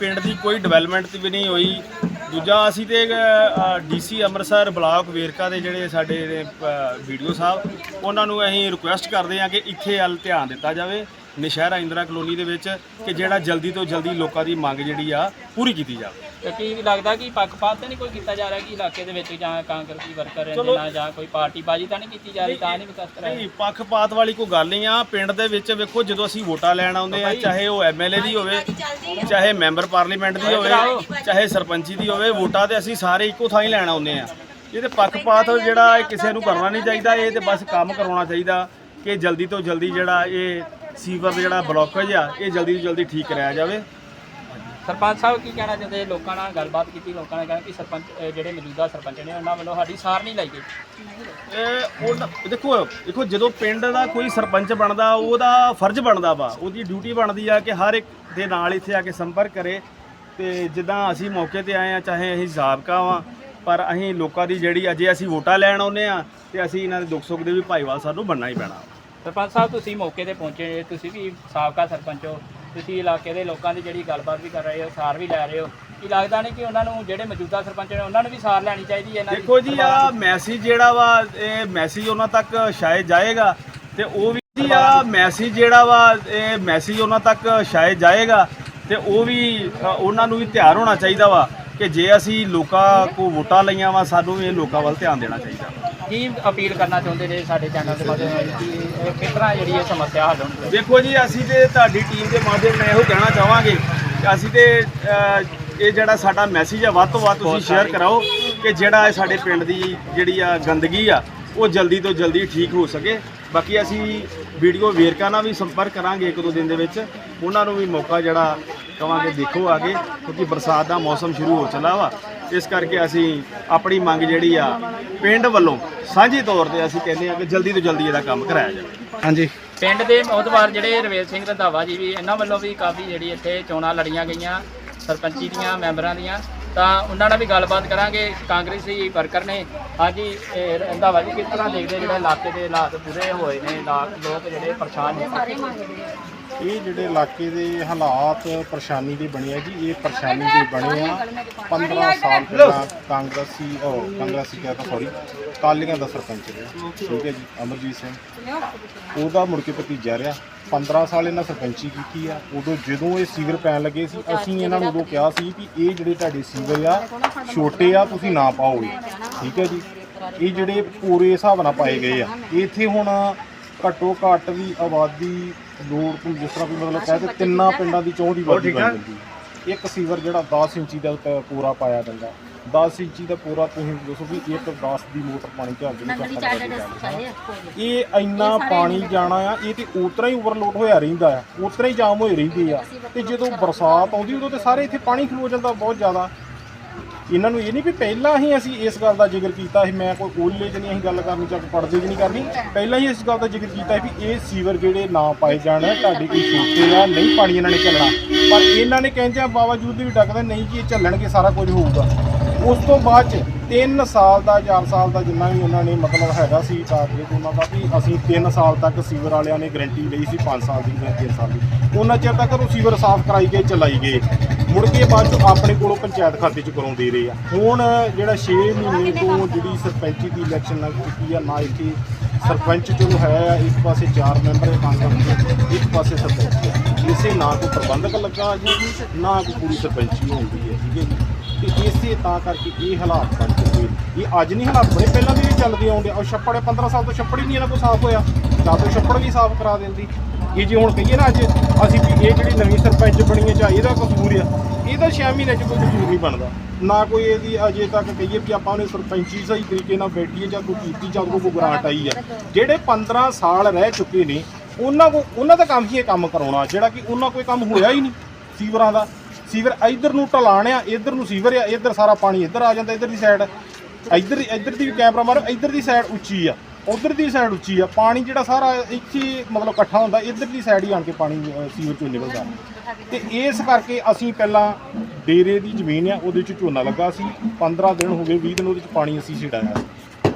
Speaker 4: ਪਿੰਡ ਦੀ ਕੋਈ ਡਿਵੈਲਪਮੈਂਟ ਵੀ ਨਹੀਂ ਹੋਈ। ਦੂਜਾ ਅਸੀਂ ਤੇ ਡੀਸੀ ਅੰਮ੍ਰਿਤਸਰ ਬਲਾਕ ਵੇਰਕਾ ਦੇ ਜਿਹੜੇ ਸਾਡੇ ਵੀਡੀਓ ਸਾਹਿਬ, ਉਹਨਾਂ ਨੂੰ ਅਸੀਂ ਰਿਕੁਐਸਟ ਕਰਦੇ ਹਾਂ ਕਿ ਇੱਥੇ ਵੱਲ ਧਿਆਨ ਦਿੱਤਾ ਜਾਵੇ। ਨਸ਼ਹਿਰਾ ਇੰਦਰਾ ਕਲੋਨੀ ਦੇ ਵਿੱਚ ਕਿ ਜਿਹੜਾ ਜਲਦੀ ਤੋਂ ਜਲਦੀ ਲੋਕਾਂ ਦੀ ਮੰਗ ਜਿਹੜੀ ਆ, ਪੂਰੀ ਕੀਤੀ ਜਾਵੇ।
Speaker 1: ਤੇ ਕੀ ਲੱਗਦਾ ਕਿ ਪੱਖਪਾਤ ਤਾਂ ਨਹੀਂ ਕੋਈ ਕੀਤਾ ਜਾ ਰਿਹਾ ਕਿ ਇਲਾਕੇ ਦੇ ਵਿੱਚ ਜਾਂ ਕਾਂਗਰਸੀ ਵਰਕਰ
Speaker 4: ਚਲੋ।
Speaker 1: ਜਾਂ ਜਾਂ ਕੋਈ ਪਾਰਟੀ ਬਾਜੀ ਤਾਂ ਨਹੀਂ ਕੀਤੀ ਜਾ ਰਹੀ ਤਾਂ ਨਹੀਂ ਵਿਕਾਸ ਕਰਾਇਆ
Speaker 4: ਨਹੀਂ ਪੱਖਪਾਤ ਵਾਲੀ ਕੋਈ ਗੱਲ ਨਹੀਂ ਆ। ਪਿੰਡ ਦੇ ਵਿੱਚ ਵੇਖੋ ਜਦੋਂ ਅਸੀਂ ਵੋਟਾਂ ਲੈਣ ਆਉਂਦੇ ਆ ਚਾਹੇ ਉਹ ਐਮਐਲਏ ਦੀ ਹੋਵੇ ਚਾਹੇ ਮੈਂਬਰ ਪਾਰਲੀਮੈਂਟ ਦੀ ਹੋਵੇ ਚਾਹੇ ਸਰਪੰਚੀ ਦੀ ਹੋਵੇ ਵੋਟਾਂ ਤੇ ਅਸੀਂ ਸਾਰੇ ਇੱਕੋ ਥਾਂ ਹੀ ਲੈਣ ਆਉਂਦੇ ਆ। ਇਹ ਤੇ ਪੱਖਪਾਤ ਜਿਹੜਾ ਇਹ ਕਿਸੇ ਨੂੰ ਕਰਨਾ ਨਹੀਂ ਚਾਹੀਦਾ ਇਹ ਤੇ ਬਸ ਕੰਮ ਕਰਾਉਣਾ ਚਾਹੀਦਾ ਕਿ ਜਲਦੀ ਤੋਂ ਜਲਦੀ ਜਿਹੜਾ ਇਹ ਸੀਵਰ ਦਾ ਜਿਹੜਾ ਬਲੌਕੇਜ ਆ ਇਹ ਜਲਦੀ ਤੋਂ ਜਲਦੀ ਠੀਕ ਕਰਾਇਆ ਜਾਵੇ।
Speaker 1: ਸਰਪੰਚ ਸਾਹਿਬ ਕੀ ਕਹਿਣਾ ਚਾਹੁੰਦੇ? ਲੋਕਾਂ ਨਾਲ ਗੱਲਬਾਤ ਕੀਤੀ ਲੋਕਾਂ ਨੇ ਕਹਿੰਦਾ ਕਿ ਸਰਪੰਚ ਅਹ ਜਿਹੜੇ ਮੌਜੂਦਾ ਸਰਪੰਚ ਨੇ ਉਹਨਾਂ ਵੱਲੋਂ ਸਾਡੀ ਸਾਰ ਨਹੀਂ ਲਾਈ ਗਈ।
Speaker 4: ਇਹ ਉਹ ਦੇਖੋ ਦੇਖੋ ਜਦੋਂ ਪਿੰਡ ਦਾ ਕੋਈ ਸਰਪੰਚ ਬਣਦਾ ਉਹਦਾ ਫਰਜ਼ ਬਣਦਾ ਵਾ। ਉਹਦੀ ਡਿਊਟੀ ਬਣਦੀ ਆ ਕਿ ਹਰ ਇੱਕ ਦੇ ਨਾਲ ਇੱਥੇ ਆ ਕੇ ਸੰਪਰਕ ਕਰੇ। ਤੇ ਜਿੱਦਾਂ ਅਸੀਂ ਮੌਕੇ ਤੇ ਆਏ ਆ ਚਾਹੇ ਅਸੀਂ ਜ਼ਾਬਕਾ ਵਾਂ ਪਰ ਅਸੀਂ ਲੋਕਾਂ ਦੀ ਜਿਹੜੀ ਅਜੇ ਅਸੀਂ ਵੋਟਾਂ ਲੈਣ ਆਉਨੇ ਆ ਤੇ ਅਸੀਂ ਇਹਨਾਂ ਦੇ ਦੁੱਖ ਸੁੱਖ ਦੇ ਵੀ ਭਾਈਵਾਲ ਸਾਨੂੰ ਬਣਨਾ ਹੀ ਪੈਣਾ।
Speaker 1: ਸਰਪੰਚ ਸਾਹਿਬ ਤੁਸੀਂ ਮੌਕੇ ਤੇ ਪਹੁੰਚੇ ਤੁਸੀਂ ਵੀ ਸਾਬਕਾ ਸਰਪੰਚ ਹੋ। ਤੁਸੀਂ ਇਲਾਕੇ ਦੇ ਲੋਕਾਂ ਦੀ ਜਿਹੜੀ ਗੱਲਬਾਤ ਵੀ ਕਰ ਰਹੇ ਹੋ ਸਾਰ ਵੀ ਲੈ ਰਹੇ ਹੋ ਕੀ ਲੱਗਦਾ ਨਹੀਂ ਕਿ ਉਹਨਾਂ ਨੂੰ ਜਿਹੜੇ ਮੌਜੂਦਾ ਸਰਪੰਚ ਨੇ ਉਹਨਾਂ ਨੂੰ ਵੀ ਸਾਰ ਲੈਣੀ ਚਾਹੀਦੀ ਹੈ ਇਹਨਾਂ ਦੀ
Speaker 4: ਦੇਖੋ ਜੀ ਆ ਮੈਸੇਜ ਜਿਹੜਾ ਵਾ ਇਹ ਮੈਸੇਜ ਉਹਨਾਂ ਤੱਕ ਸ਼ਾਇਦ ਜਾਏਗਾ ਤੇ ਉਹ ਵੀ ਜੀ ਆ ਮੈਸੇਜ ਜਿਹੜਾ ਵਾ ਇਹ ਮੈਸੇਜ ਉਹਨਾਂ ਤੱਕ ਸ਼ਾਇਦ ਜਾਏਗਾ ਤੇ ਉਹ ਵੀ ਉਹਨਾਂ ਨੂੰ ਵੀ ਧਿਆਨ ਹੋਣਾ ਚਾਹੀਦਾ ਵਾ ਕਿ ਜੇ ਅਸੀਂ ਲੋਕਾਂ ਕੋ ਵੋਟਾਂ ਲਈਆਂ ਵਾ ਸਾਨੂੰ ਵੀ ਇਹ ਲੋਕਾਂ ਵੱਲ ਧਿਆਨ ਦੇਣਾ ਚਾਹੀਦਾ।
Speaker 1: ਕੀ ਅਪੀਲ ਕਰਨਾ ਚਾਹੁੰਦੇ ਨੇ ਸਾਡੇ ਚੈਨਲ ਦੇ ਮਾਧਿਅਮ ਕਿਸ ਤਰ੍ਹਾਂ ਜਿਹੜੀ ਇਹ ਸਮੱਸਿਆ ਹੱਲ ਹੋਣੀ ਚਾਹੀਦੀ?
Speaker 4: ਦੇਖੋ ਜੀ ਅਸੀਂ ਤੇ ਤੁਹਾਡੀ ਟੀਮ ਦੇ ਮਾਧਿਅਮ ਨਾਲ ਇਹੋ ਕਹਿਣਾ ਚਾਹਾਂਗੇ ਕਿ ਅਸੀਂ ਤੇ ਇਹ ਜਿਹੜਾ ਸਾਡਾ ਮੈਸੇਜ ਹੈ ਵੱਧ ਤੋਂ ਵੱਧ ਤੁਸੀਂ ਸ਼ੇਅਰ ਕਰਾਓ ਕਿ ਜਿਹੜਾ ਇਹ ਸਾਡੇ ਪਿੰਡ ਦੀ ਜਿਹੜੀ ਆ ਗੰਦਗੀ ਆ ਉਹ ਜਲਦੀ ਤੋਂ ਜਲਦੀ ਠੀਕ ਹੋ ਸਕੇ। ਬਾਕੀ ਅਸੀਂ ਵੀਡੀਓ ਵੇਰਕਾ ਨਾਲ ਵੀ ਸੰਪਰਕ ਕਰਾਂਗੇ ਇੱਕ ਦੋ ਦਿਨ ਦੇ ਵਿੱਚ। ਉਹਨਾਂ ਨੂੰ ਵੀ ਮੌਕਾ ਜਿਹੜਾ ਕਵਾਂਗੇ ਦੇਖੋ ਆਗੇ ਕਿਉਂਕਿ ਬਰਸਾਤ ਦਾ ਮੌਸਮ ਸ਼ੁਰੂ ਹੋ ਚੱਲਾ ਵਾ। ਇਸ ਕਰਕੇ ਅਸੀਂ ਆਪਣੀ ਮੰਗ ਜਿਹੜੀ ਆ ਪਿੰਡ ਵੱਲੋਂ ਸਾਂਝੇ ਤੌਰ ਤੇ ਅਸੀਂ ਕਹਿੰਦੇ ਆ ਕਿ ਜਲਦੀ ਤੋਂ ਜਲਦੀ ਇਹਦਾ ਕੰਮ ਕਰਾਇਆ ਜਾਵੇ।
Speaker 5: ਹਾਂਜੀ।
Speaker 1: ਪਿੰਡ ਦੇ ਮੌਤਵਾਰ ਜਿਹੜੇ ਰਵੇਲ ਸਿੰਘ ਰੰਧਾਵਾ ਜੀ ਵੀ ਇਹਨਾਂ ਵੱਲੋਂ ਵੀ ਕਾਫੀ ਜਿਹੜੀ ਇੱਥੇ ਚੋਣਾਂ ਲੜੀਆਂ ਗਈਆਂ ਸਰਪੰਚੀ ਦੀਆਂ ਮੈਂਬਰਾਂ ਦੀਆਂ। ਤਾਂ ਉਹਨਾਂ ਨਾਲ ਵੀ ਗੱਲਬਾਤ ਕਰਾਂਗੇ ਕਾਂਗਰਸੀ ਵਰਕਰ ਨੇ। ਹਾਂਜੀ ਇਹ ਰੰਧਾਵਾ ਜੀ ਕਿਸ ਤਰ੍ਹਾਂ ਦੇਖਦੇ ਜਿਹੜੇ ਇਲਾਕੇ ਦੇ ਹਾਲਾਤ ਬੁਰੇ ਹੋਏ ਨੇ ਲਾ- ਲੋਕ ਜਿਹੜੇ ਪਰੇਸ਼ਾਨ ਨੇ?
Speaker 5: ਇਹ ਜਿਹੜੇ ਇਲਾਕੇ ਦੇ ਹਾਲਾਤ ਪਰੇਸ਼ਾਨੀ ਦੇ ਬਣੇ ਆ ਜੀ, ਇਹ ਪਰੇਸ਼ਾਨੀ ਦੇ ਬਣੇ ਆ। 15 ਸਾਲ ਪਹਿਲਾਂ ਕਾਂਗਰਸੀ, ਉਹ ਕਾਂਗਰਸੀ ਕਿਹਾ ਤਾਂ ਸੌਰੀ ਕਾਲੀਆਂ ਦਾ ਸਰਪੰਚ ਰਿਹਾ। ਠੀਕ ਹੈ ਜੀ, ਅਮਰਜੀਤ ਸਿੰਘ। ਉਹਦਾ ਮੁੜ ਕੇ ਭਤੀਜਾ ਰਿਹਾ। 15 ਸਾਲ ਇਹਨਾਂ ਸਰਪੰਚੀ ਕੀਤੀ ਆ। ਉਦੋਂ ਜਦੋਂ ਇਹ ਸੀਵਰ ਪੈਣ ਲੱਗੇ ਸੀ, ਅਸੀਂ ਇਹਨਾਂ ਨੂੰ ਉਦੋਂ ਕਿਹਾ ਸੀ ਕਿ ਇਹ ਜਿਹੜੇ ਤੁਹਾਡੇ ਸੀਵਰ ਆ, ਛੋਟੇ ਆ, ਤੁਸੀਂ ਨਾ ਪਾਓ ਠੀਕ ਹੈ ਜੀ। ਇਹ ਜਿਹੜੇ ਪੂਰੇ ਹਿਸਾਬ ਨਾਲ ਪਾਏ ਗਏ ਆ। ਇੱਥੇ ਹੁਣ ਘੱਟੋ ਘੱਟ ਵੀ ਆਬਾਦੀ ਲੋੜ ਤੋਂ ਜਿਸ ਤਰ੍ਹਾਂ ਵੀ ਮਤਲਬ ਕਹਿੰਦੇ ਤਿੰਨਾਂ ਪਿੰਡਾਂ ਦੀ ਚੌਂ ਦੀ ਆਬਾਦੀ ਬਣ ਜਾਂਦੀ। ਇੱਕ ਸੀਵਰ ਜਿਹੜਾ 10 ਇੰਚੀ ਦਾ ਪੂਰਾ ਪਾਇਆ ਜਾਂਦਾ 10 ਇੰਚੀ ਦਾ ਪੂਰਾ ਤੁਸੀਂ ਦੱਸੋ ਵੀ ਇੱਕ 10 ਦੀ ਮੋਟਰ ਪਾਣੀ ਝੱਲ ਜਣੀ ਇਹ ਇੰਨਾ ਪਾਣੀ ਜਾਣਾ ਆ ਇਹ ਤੇ ਉਤਰਾ ਹੀ ਓਵਰਲੋਡ ਹੋਇਆ ਰਹਿੰਦਾ ਆ। ਉਤਰਾ ਹੀ ਜਾਮ ਹੋਏ ਰਹਿੰਦੇ ਆ। ਤੇ ਜਦੋਂ ਬਰਸਾਤ ਆਉਂਦੀ ਉਦੋਂ ਤੇ ਸਾਰੇ ਇੱਥੇ ਪਾਣੀ ਖਲੋ ਜਾਂਦਾ ਬਹੁਤ ਜ਼ਿਆਦਾ। ਇਹਨਾਂ ਨੂੰ ਇਹ ਨਹੀਂ ਵੀ ਪਹਿਲਾਂ ਹੀ ਅਸੀਂ ਇਸ ਗੱਲ ਦਾ ਜ਼ਿਕਰ ਕੀਤਾ ਸੀ, ਮੈਂ ਕੋਈ ਓਲੇ 'ਚ ਨਹੀਂ ਅਸੀਂ ਗੱਲ ਕਰਨੀ ਚੱਕ ਪੜਦੇ 'ਚ ਨਹੀਂ ਕਰਨੀ। ਪਹਿਲਾਂ ਹੀ ਇਸ ਗੱਲ ਦਾ ਜ਼ਿਕਰ ਕੀਤਾ ਸੀ ਵੀ ਇਹ ਸੀਵਰ ਜਿਹੜੇ ਨਾ ਪਾਏ ਜਾਣ, ਤੁਹਾਡੀ ਕੋਈ ਛੋਟੇ ਆ, ਨਹੀਂ ਪਾਣੀ ਇਹਨਾਂ ਨੇ ਚੱਲਣਾ ਪਰ ਇਹਨਾਂ ਨੇ ਕਹਿੰਦਿਆਂ ਬਾਵਜੂਦ ਵੀ ਡੱਕਦੇ, ਨਹੀਂ ਕਿ ਇਹ ਚੱਲਣਗੇ ਸਾਰਾ ਕੁਝ ਹੋਊਗਾ। ਉਸ ਤੋਂ ਬਾਅਦ ਚ 3 ਸਾਲ ਦਾ 4 ਸਾਲ ਦਾ ਜਿੰਨਾ ਵੀ ਉਹਨਾਂ ਨੇ ਮਤਲਬ ਹੈਗਾ ਸੀ ਟਾਰਗੇਟ ਉਹਨਾਂ ਦਾ ਵੀ ਅਸੀਂ 3 ਸਾਲ ਤੱਕ ਸੀਵਰ ਵਾਲਿਆਂ ਨੇ ਗਰੰਟੀ ਲਈ ਸੀ 5 ਸਾਲ ਦੀ ਜਾਂ 3 ਸਾਲ ਦੀ। ਉਹਨਾਂ ਚਿਰ ਤੱਕ ਉਹ ਸੀਵਰ ਸਾਫ਼ ਕਰਾਈ ਗਏ, ਚਲਾਈ ਗਏ। ਮੁੜ ਕੇ ਬਾਅਦ ਚ ਆਪਣੇ ਕੋਲੋਂ ਪੰਚਾਇਤ ਖਾਤੇ ਚ ਕਰਾਉਂਦੇ ਰਹੇ ਆ। ਹੁਣ ਜਿਹੜਾ 6 ਮਹੀਨੇ ਤੋਂ ਜਿਹੜੀ ਸਰਪੰਚੀ ਦੀ ਇਲੈਕਸ਼ਨ ਲੱਗ ਚੁੱਕੀ ਆ, ਨਾ ਇੱਥੇ ਸਰਪੰਚ ਚਲੋ ਹੈ ਆ, ਇੱਕ ਪਾਸੇ ਚਾਰ ਮੈਂਬਰ ਕਾਂਗਰਸ ਇੱਕ ਪਾਸੇ ਸਰਪੰਚ ਇਸੇ ਨਾ ਕੋਈ ਪ੍ਰਬੰਧਕ ਲੱਗਾ ਜੀ, ਨਾ ਕੋਈ ਪੂਰੀ ਸਰਪੰਚੀ ਹੁੰਦੀ ਹੈ, ਠੀਕ ਹੈ ਜੀ। ਤੇ ਇਸੇ ਤਾਂ ਕਰਕੇ ਇਹ ਹਾਲਾਤ ਬਣ ਚੁੱਕੇ ਇਹ ਅੱਜ ਨਹੀਂ ਹਾਲਾਤ ਬਣੇ, ਪਹਿਲਾਂ ਵੀ ਚੱਲਦੇ ਆਉਂਦੇ ਆ। ਛੱਪੜ 15 ਸਾਲ ਤੋਂ ਛੱਪੜ ਹੀ ਨਹੀਂ ਇਹਨਾਂ ਕੋਲ ਸਾਫ਼ ਹੋਇਆ। ਜਾਂ ਤਾਂ ਛੱਪੜ ਵੀ ਸਾਫ਼ ਕਰਾ ਦਿੰਦੀ। ਇਹ ਜੇ ਹੁਣ ਕਹੀਏ ਨਾ ਅੱਜ ਅਸੀਂ ਵੀ ਇਹ ਜਿਹੜੀ ਨਵੀਂ ਸਰਪੰਚ ਬਣੀ ਹੈ ਜਾਂ ਇਹਦਾ ਕਸੂਰ ਆ, ਇਹਦਾ 6 ਮਹੀਨੇ ਚ ਕੋਈ ਕਸੂਰ ਨਹੀਂ ਬਣਦਾ। ਨਾ ਕੋਈ ਇਹਦੀ ਅਜੇ ਤੱਕ ਕਹੀਏ ਵੀ ਆਪਾਂ ਉਹਨੇ ਸਰਪੰਚੀ ਸਹੀ ਤਰੀਕੇ ਨਾਲ ਬੈਠੀਏ ਜਾਂ ਕੋਈ ਕੀਤੀ ਜਾਂ ਕੋਈ ਗ੍ਰਾਂਟ ਆਈ ਆ ਜਿਹੜੇ 15 ਸਾਲ ਰਹਿ ਚੁੱਕੇ ਨੇ, ਉਹਨਾਂ ਕੋ ਉਹਨਾਂ ਦਾ ਕੰਮ ਹੀ ਇਹ ਕੰਮ ਕਰਾਉਣਾ, ਜਿਹੜਾ ਕਿ ਉਹਨਾਂ ਕੋਈ ਕੰਮ ਹੋਇਆ ਹੀ ਨਹੀਂ ਸੀਵਰਾਂ ਦਾ। ਸੀਵਰ ਇੱਧਰ ਨੂੰ ਢਲਾਣ ਆ, ਇੱਧਰ ਨੂੰ ਸੀਵਰ ਆ, ਇੱਧਰ ਸਾਰਾ ਪਾਣੀ ਇੱਧਰ ਆ ਜਾਂਦਾ ਇੱਧਰ ਦੀ ਸਾਈਡ ਇੱਧਰ ਇੱਧਰ ਦੀ ਵੀ ਕੈਮਰਾ ਮਾਰੋ, ਇੱਧਰ ਦੀ ਸਾਈਡ ਉੱਚੀ ਆ। ਉਧਰ ਦੀ ਸਾਈਡ ਉੱਚੀ ਆ ਪਾਣੀ ਜਿਹੜਾ ਸਾਰਾ ਇੱਥੇ ਹੀ ਮਤਲਬ ਇਕੱਠਾ ਹੁੰਦਾ ਇੱਧਰ ਦੀ ਸਾਈਡ ਹੀ ਆਣ ਕੇ ਪਾਣੀ ਅ, ਸੀਵਰ ਚੋਂ ਨਿਕਲਦਾ। ਤੇ ਇਸ ਕਰਕੇ ਅਸੀਂ ਪਹਿਲਾਂ ਡੇਰੇ ਦੀ ਜ਼ਮੀਨ ਆ ਉਹਦੇ 'ਚ ਝੋਨਾ ਲੱਗਾ ਸੀ 15 ਦਿਨ ਹੋ ਗਏ 20 ਦਿਨ ਉਹਦੇ 'ਚ ਪਾਣੀ ਅਸੀਂ ਛਡਾਇਆ। ਸੀ